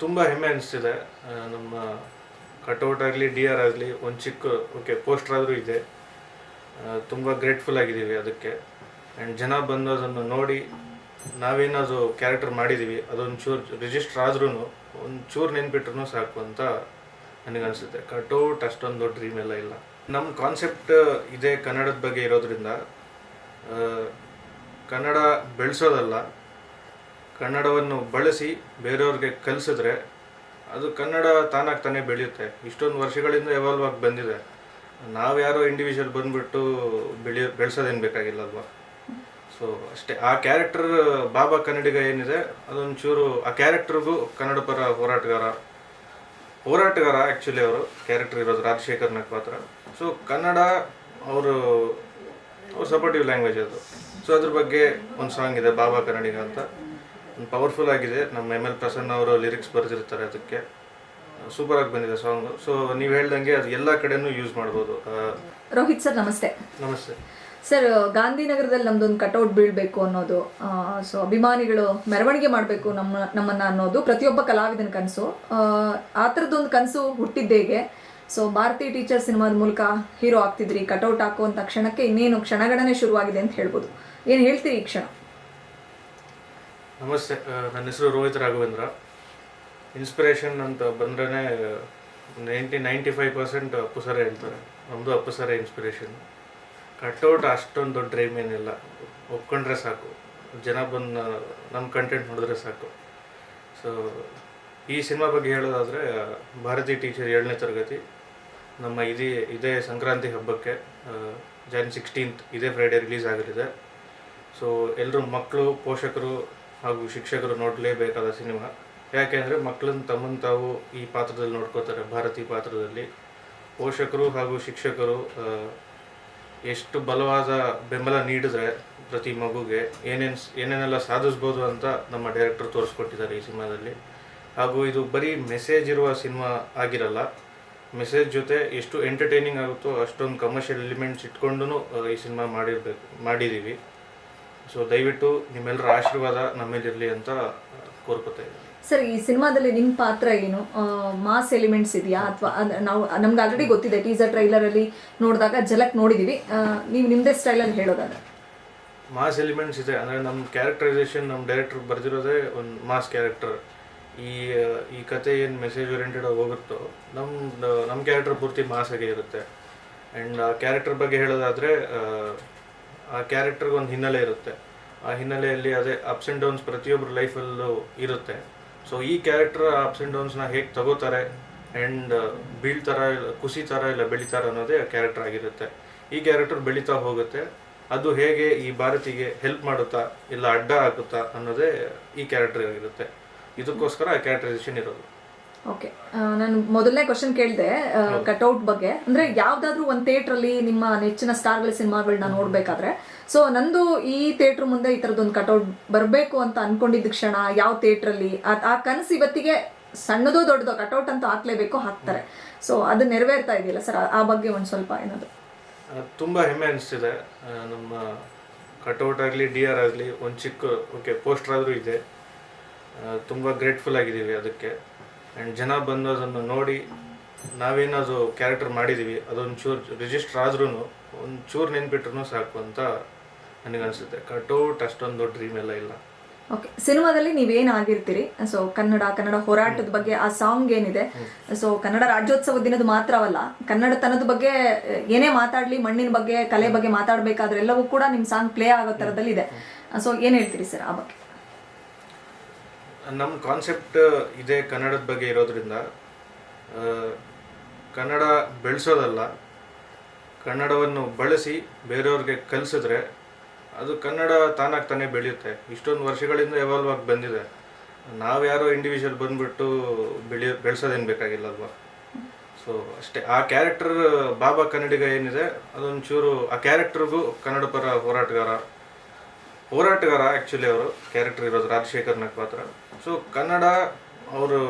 ತುಂಬ ಹೆಮ್ಮೆ ಅನಿಸ್ತಿದೆ. ನಮ್ಮ ಕಟೌಟ್ ಆಗಲಿ, ಡಿ ಆರ್ ಆಗಲಿ ಒಂದು ಚಿಕ್ಕ, ಓಕೆ, ಪೋಸ್ಟರ್ ಆದರೂ ಇದೆ. ತುಂಬ ಗ್ರೇಟ್ಫುಲ್ ಆಗಿದ್ದೀವಿ ಅದಕ್ಕೆ. ಆ್ಯಂಡ್ ಜನ ಬಂದು ಅದನ್ನು ನೋಡಿ ನಾವೇನದು ಕ್ಯಾರೆಕ್ಟರ್ ಮಾಡಿದ್ದೀವಿ ಅದೊಂದು ಚೂರು ರಿಜಿಸ್ಟರ್ ಆದ್ರೂ ಒಂದು ಚೂರು ನೆನ್ಪಿಟ್ರು ಸಾಕು ಅಂತ ನನಗನ್ಸುತ್ತೆ. ಕಟೌಟ್ ಅಷ್ಟೊಂದು ದೊಡ್ಡ ಡ್ರೀಮ್ ಎಲ್ಲ ಇಲ್ಲ. ನಮ್ಮ ಕಾನ್ಸೆಪ್ಟ್ ಇದೇ ಕನ್ನಡದ ಬಗ್ಗೆ ಇರೋದ್ರಿಂದ. ಕನ್ನಡ ಬೆಳೆಸೋದಲ್ಲ ಕನ್ನಡವನ್ನು ಬಳಸಿ ಬೇರೆಯವ್ರಿಗೆ ಕಲಿಸಿದ್ರೆ ಅದು ಕನ್ನಡ ತಾನಾಗಿ ತಾನೇ ಬೆಳೆಯುತ್ತೆ. ಇಷ್ಟೊಂದು ವರ್ಷಗಳಿಂದ ಎವಾಲ್ವ್ ಆಗಿ ಬಂದಿದೆ. ನಾವು ಯಾರೋ ಇಂಡಿವಿಜುವಲ್ ಬಂದ್ಬಿಟ್ಟು ಬೆಳೆಯೋ ಬೆಳೆಸೋದೇನು ಬೇಕಾಗಿಲ್ಲ ಅಲ್ವಾ ಸೊ ಅಷ್ಟೇ. ಆ ಕ್ಯಾರೆಕ್ಟರ್ ಬಾಬಾ ಕನ್ನಡಿಗ ಏನಿದೆ, ಅದೊಂಚೂರು, ಆ ಕ್ಯಾರೆಕ್ಟ್ರಿಗೂ ಕನ್ನಡ ಪರ ಹೋರಾಟಗಾರ ಹೋರಾಟಗಾರ ಆ್ಯಕ್ಚುಲಿ ಅವರು. ಕ್ಯಾರೆಕ್ಟರ್ ಇರೋದು ರಾಜಶೇಖರ್ ಪಾತ್ರ ಸೊ ಕನ್ನಡ ಅವರು ಸಪೋರ್ಟಿವ್ ಲ್ಯಾಂಗ್ವೇಜ್ ಅದು. ಸೊ ಅದ್ರ ಬಗ್ಗೆ ಒಂದು ಸಾಂಗ್ ಇದೆ, ಬಾಬಾ ಕನ್ನಡಿಗ ಅಂತ. ಪವರ್ಫುಲ್ ಆಗಿದೆ. ನಮ್ಮ ಎಂ ಎಲ್ ಪ್ರಸನ್ನ ಅವರು ಲಿರಿಕ್ಸ್ ಬರೆದಿರ್ತಾರೆ ಅದಕ್ಕೆ. ಸೂಪರ್ ಆಗಿ ಬಂದಿದೆ ಸಾಂಗ್ ಸೊ ನೀವು ಹೇಳ್ದಂಗೆ ಅದು ಎಲ್ಲ ಕಡೆನೂ ಯೂಸ್ ಮಾಡ್ಬೋದು. ರೋಹಿತ್ ಸರ್ ನಮಸ್ತೆ. ನಮಸ್ತೆ. ಸರ್ ಗಾಂಧಿನಗರದಲ್ಲಿ ನಮ್ದೊಂದು ಕಟೌಟ್ ಬೀಳ್ಬೇಕು ಅನ್ನೋದು ಸೊ ಅಭಿಮಾನಿಗಳು ಮೆರವಣಿಗೆ ಮಾಡಬೇಕು ನಮ್ಮ ನಮ್ಮನ್ನ ಅನ್ನೋದು ಪ್ರತಿಯೊಬ್ಬ ಕಲಾವಿದನ ಕನಸು. ಆ ಥರದ್ದೊಂದು ಕನಸು ಹುಟ್ಟಿದ್ದೇಗೆ ಸೊ ಭಾರತಿ ಟೀಚರ್ ಸಿನಿಮಾದ ಮೂಲಕ ಹೀರೋ ಆಗ್ತಿದ್ರಿ ಕಟೌಟ್ ಹಾಕುವಂಥ ಕ್ಷಣಕ್ಕೆ ಇನ್ನೇನು ಕ್ಷಣಗಣನೆ ಶುರುವಾಗಿದೆ ಅಂತ ಹೇಳ್ಬೋದು. ಏನು ಹೇಳ್ತೀರಿ ಈ ಕ್ಷಣ? ನಮಸ್ತೆ ನನ್ನ ಹೆಸರು ರೋಹಿತ್ ರಾಘವೇಂದ್ರ. ಇನ್ಸ್ಪಿರೇಷನ್ ಅಂತ ಬಂದ್ರೆ ninety ninety five percent Appu sir ಹೇಳ್ತಾರೆ. ನಮ್ಮದು ಅಪ್ಪು ಸರ ಇನ್ಸ್ಪಿರೇಷನ್ ಕಟ್ಔಟ್ ಅಷ್ಟೊಂದು ದೊಡ್ಡ ಡ್ರೀಮ್ ಏನಿಲ್ಲ. ಒಪ್ಕೊಂಡ್ರೆ ಸಾಕು. ಜನ ಬಂದು ನಮ್ಮ ಕಂಟೆಂಟ್ ನೋಡಿದ್ರೆ ಸಾಕು. ಸೊ ಈ ಸಿನಿಮಾ ಬಗ್ಗೆ ಹೇಳೋದಾದರೆ, ಭಾರತಿ ಟೀಚರ್ ಏಳನೇ ತರಗತಿ, ನಮ್ಮ ಇದೇ ಇದೇ ಸಂಕ್ರಾಂತಿ ಹಬ್ಬಕ್ಕೆ ಜಾನ್ ಸಿಕ್ಸ್ಟೀನ್ತ್ ಇದೇ ಫ್ರೈಡೇ ರಿಲೀಸ್ ಆಗಲಿದೆ. ಸೊ ಎಲ್ಲರೂ ಮಕ್ಕಳು, ಪೋಷಕರು ಹಾಗೂ ಶಿಕ್ಷಕರು ನೋಡಲೇಬೇಕಾದ ಸಿನಿಮಾ. ಯಾಕೆಂದರೆ ಮಕ್ಕಳನ್ನು ತಮ್ಮನ್ನು ತಾವು ಈ ಪಾತ್ರದಲ್ಲಿ ನೋಡ್ಕೋತಾರೆ, ಭಾರತಿ ಪಾತ್ರದಲ್ಲಿ. ಪೋಷಕರು ಹಾಗೂ ಶಿಕ್ಷಕರು ಎಷ್ಟು ಬಲವಾದ ಬೆಂಬಲ ನೀಡಿದ್ರೆ ಪ್ರತಿ ಮಗುಗೆ, ಏನೇನು ಏನೇನೆಲ್ಲ ಸಾಧಿಸ್ಬೋದು ಅಂತ ನಮ್ಮ ಡೈರೆಕ್ಟರ್ ತೋರಿಸ್ಕೊಟ್ಟಿದ್ದಾರೆ ಈ ಸಿನಿಮಾದಲ್ಲಿ. ಹಾಗೂ ಇದು ಬರೀ ಮೆಸೇಜ್ ಇರುವ ಸಿನಿಮಾ ಆಗಿರಲ್ಲ, ಮೆಸೇಜ್ ಜೊತೆ ಎಷ್ಟು ಎಂಟರ್ಟೈನಿಂಗ್ ಆಗುತ್ತೋ ಅಷ್ಟೊಂದು ಕಮರ್ಷಿಯಲ್ ಎಲಿಮೆಂಟ್ಸ್ ಇಟ್ಕೊಂಡು ಈ ಸಿನಿಮಾ ಮಾಡಿರ್ಬೇಕು ಮಾಡಿದ್ದೀವಿ ಸೊ ದಯವಿಟ್ಟು ನಿಮ್ಮೆಲ್ಲರ ಆಶೀರ್ವಾದ ನಮ್ಮೇಲಿರಲಿ ಅಂತ ಕೋರ್ಕೊತಾ ಇದ್ದೀನಿ. ಸರ್ ಈ ಸಿನಿಮಾದಲ್ಲಿ ನಿಮ್ಮ ಪಾತ್ರ ಏನು? ಮಾಸ್ ಎಲಿಮೆಂಟ್ಸ್ ಇದೆಯಾ? ಅಥವಾ ನಾವು ನಮ್ಗೆ ಆಲ್ರೆಡಿ ಗೊತ್ತಿದೆ ಟೀಸರ್ ಟ್ರೈಲರಲ್ಲಿ ನೋಡಿದಾಗ ಜಲಕ್ ನೋಡಿದ್ದೀವಿ ಆ, ನೀವು ನಿಮ್ಮದೇ ಸ್ಟೈಲಲ್ಲಿ ಹೇಳೋದಾದ್ರೆ. ಮಾಸ್ ಎಲಿಮೆಂಟ್ಸ್ ಇದೆ. ಅಂದರೆ ನಮ್ಮ ಕ್ಯಾರೆಕ್ಟರೈಸೇಷನ್ ನಮ್ಮ ಡೈರೆಕ್ಟರ್ ಬರೆದಿರೋದೇ ಒಂದು ಮಾಸ್ ಕ್ಯಾರೆಕ್ಟರ್ ಈ ಈ ಕತೆ ಏನು ಮೆಸೇಜ್ ಓರಿಯೆಂಟೆಡ್ ಹೋಗುತ್ತೋ ನಮ್ಮ ನಮ್ಮ ಕ್ಯಾರೆಕ್ಟರ್ ಪೂರ್ತಿ ಮಾಸ್ ಆಗಿ ಇರುತ್ತೆ ಆ್ಯಂಡ್ ಕ್ಯಾರೆಕ್ಟರ್ ಬಗ್ಗೆ ಹೇಳೋದಾದರೆ ಆ ಕ್ಯಾರೆಕ್ಟರ್ಗೆ ಒಂದು ಹಿನ್ನೆಲೆ ಇರುತ್ತೆ. ಆ ಹಿನ್ನೆಲೆಯಲ್ಲಿ ಅದೇ ಅಪ್ಸ್ ಆ್ಯಂಡ್ ಡೌನ್ಸ್ ಪ್ರತಿಯೊಬ್ಬರ ಲೈಫಲ್ಲೂ ಇರುತ್ತೆ. ಸೊ ಈ ಕ್ಯಾರೆಕ್ಟರ್ ಅಪ್ಸ್ ಆ್ಯಂಡ್ ಡೌನ್ಸ್ನ ಹೇಗೆ ತಗೋತಾರೆ ಆ್ಯಂಡ್ ಬೀಳ್ತಾರ ಇಲ್ಲ, ಕುಸಿತಾರ ಇಲ್ಲ ಬೆಳಿತಾರ ಅನ್ನೋದೇ ಆ ಕ್ಯಾರೆಕ್ಟರ್ ಆಗಿರುತ್ತೆ. ಈ ಕ್ಯಾರೆಕ್ಟರ್ ಬೆಳೀತಾ ಹೋಗುತ್ತೆ. ಅದು ಹೇಗೆ ಈ ಭಾರತಿಗೆ ಹೆಲ್ಪ್ ಮಾಡುತ್ತಾ ಇಲ್ಲ ಅಡ್ಡ ಹಾಕುತ್ತಾ ಅನ್ನೋದೇ ಈ ಕ್ಯಾರೆಕ್ಟರ್ ಆಗಿರುತ್ತೆ. ಇದಕ್ಕೋಸ್ಕರ ಆ ಕ್ಯಾರೆಕ್ಟರೈಸೇಷನ್ ಇರೋದು. ಓಕೆ ನಾನು ಮೊದಲನೇ ಕ್ವಶನ್ ಕೇಳಿದೆ ಕಟೌಟ್ ಬಗ್ಗೆ. ಅಂದ್ರೆ ಯಾವ್ದಾದ್ರು ಒಂದು ಥಿಯೇಟ್ರಲ್ಲಿ ನಿಮ್ಮ ನೆಚ್ಚಿನ ಸ್ಟಾರ್ಗಳ ಸಿನಿಮಾಗಳನ್ನ ನೋಡ್ಬೇಕಾದ್ರೆ. ಸೊ ನಂದು ಈ ಥಿಯೇಟರ್ ಮುಂದೆ ಈ ಥರದೊಂದು ಕಟೌಟ್ ಬರಬೇಕು ಅಂತ ಅನ್ಕೊಂಡಿದ್ದ ಕ್ಷಣ ಯಾವ ಥಿಯೇಟ್ರಲ್ಲಿ ಆ ಕನಸು ಇವತ್ತಿಗೆ ಸಣ್ಣದೋ ದೊಡ್ಡದೋ ಕಟ್ಔಟ್ ಅಂತ ಹಾಕ್ಲೇಬೇಕು ಹಾಕ್ತಾರೆ. ಸೊ ಅದು ನೆರವೇರ್ತಾ ಇದೆಯಲ್ಲ ಸರ್? ಆ ಬಗ್ಗೆ ಒಂದು ಸ್ವಲ್ಪ ಏನಾದ್ರು. ತುಂಬ ಹೆಮ್ಮೆ ಅನಿಸ್ತಿದೆ. ನಮ್ಮ ಕಟ್ಔಟ್ ಆಗಲಿ ಡಿ ಆರ್ ಆಗಲಿ ಒಂದು ಚಿಕ್ಕ ಓಕೆ ಪೋಸ್ಟರ್ ಆದರೂ ಇದೆ. ತುಂಬ ಗ್ರೇಟ್ಫುಲ್ ಆಗಿದ್ದೀವಿ ಅದಕ್ಕೆ. ಆ್ಯಂಡ್ ಜನ ಬಂದು ಅದನ್ನು ನೋಡಿ ನಾವೇನಾದ್ರು ಕ್ಯಾರೆಕ್ಟರ್ ಮಾಡಿದ್ದೀವಿ ಅದೊಂದು ಚೂರು ರಿಜಿಸ್ಟರ್ ಆದ್ರೂ ಒಂದು ಚೂರು ನೆನ್ಪಿಟ್ರು ಸಾಕು ಅಂತ ನನಗನ್ಸುತ್ತೆ. ಕಟೌಟ್ ಅಷ್ಟೊಂದು ದೊಡ್ಡ ಡ್ರೀಮ್ ಎಲ್ಲ ಇಲ್ಲ. ಓಕೆ ಸಿನಿಮಾದಲ್ಲಿ ನೀವೇನು ಆಗಿರ್ತೀರಿ? ಸೊ ಕನ್ನಡ ಕನ್ನಡ ಹೋರಾಟದ ಬಗ್ಗೆ ಆ ಸಾಂಗ್ ಏನಿದೆ? ಸೊ ಕನ್ನಡ ರಾಜ್ಯೋತ್ಸವ ದಿನದ ಮಾತ್ರವಲ್ಲ ಕನ್ನಡತನದ ಬಗ್ಗೆ ಏನೇ ಮಾತಾಡ್ಲಿ ಮಣ್ಣಿನ ಬಗ್ಗೆ ಕಲೆ ಬಗ್ಗೆ ಮಾತಾಡಬೇಕಾದ್ರೆ ಎಲ್ಲವೂ ಕೂಡ ನಿಮ್ಮ ಸಾಂಗ್ ಪ್ಲೇ ಆಗೋ ಥರದಲ್ಲಿ ಇದೆ ಸೊ ಏನು ಹೇಳ್ತೀರಿ ಸರ್ ಆ ಬಗ್ಗೆ? ನಮ್ಮ ಕಾನ್ಸೆಪ್ಟ್ ಇದೆ ಕನ್ನಡದ ಬಗ್ಗೆ ಇರೋದ್ರಿಂದ ಕನ್ನಡ ಬೆಳೆಸೋದಲ್ಲ, ಕನ್ನಡವನ್ನು ಬಳಸಿ ಬೇರೆಯವ್ರಿಗೆ ಕಲಿಸಿದ್ರೆ ಅದು ಕನ್ನಡ ತಾನಾಗಿ ತಾನೇ ಬೆಳೆಯುತ್ತೆ. ಇಷ್ಟೊಂದು ವರ್ಷಗಳಿಂದ ಎವಾಲ್ವ್ ಆಗಿ ಬಂದಿದೆ. ನಾವು ಯಾರೋ ಇಂಡಿವಿಜುವಲ್ ಬಂದ್ಬಿಟ್ಟು ಬೆಳೆಯ ಬೆಳೆಸೋದೇನು ಬೇಕಾಗಿಲ್ಲ ಅಲ್ವಾ ಸೊ ಅಷ್ಟೇ. ಆ ಕ್ಯಾರೆಕ್ಟರ್ ಬಾಬಾ ಕನ್ನಡಿಗ ಏನಿದೆ, ಅದೊಂಚೂರು, ಆ ಕ್ಯಾರೆಕ್ಟ್ರಿಗೂ ಕನ್ನಡ ಪರ ಹೋರಾಟಗಾರ ಹೋರಾಟಗಾರ ಆ್ಯಕ್ಚುಲಿ ಅವರು ಕ್ಯಾರೆಕ್ಟರ್ ಇರೋದು ರಾಜಶೇಖರ್ ನಾಗ್ ಪಾತ್ರ ಸೊ ಕನ್ನಡ ಅವರು,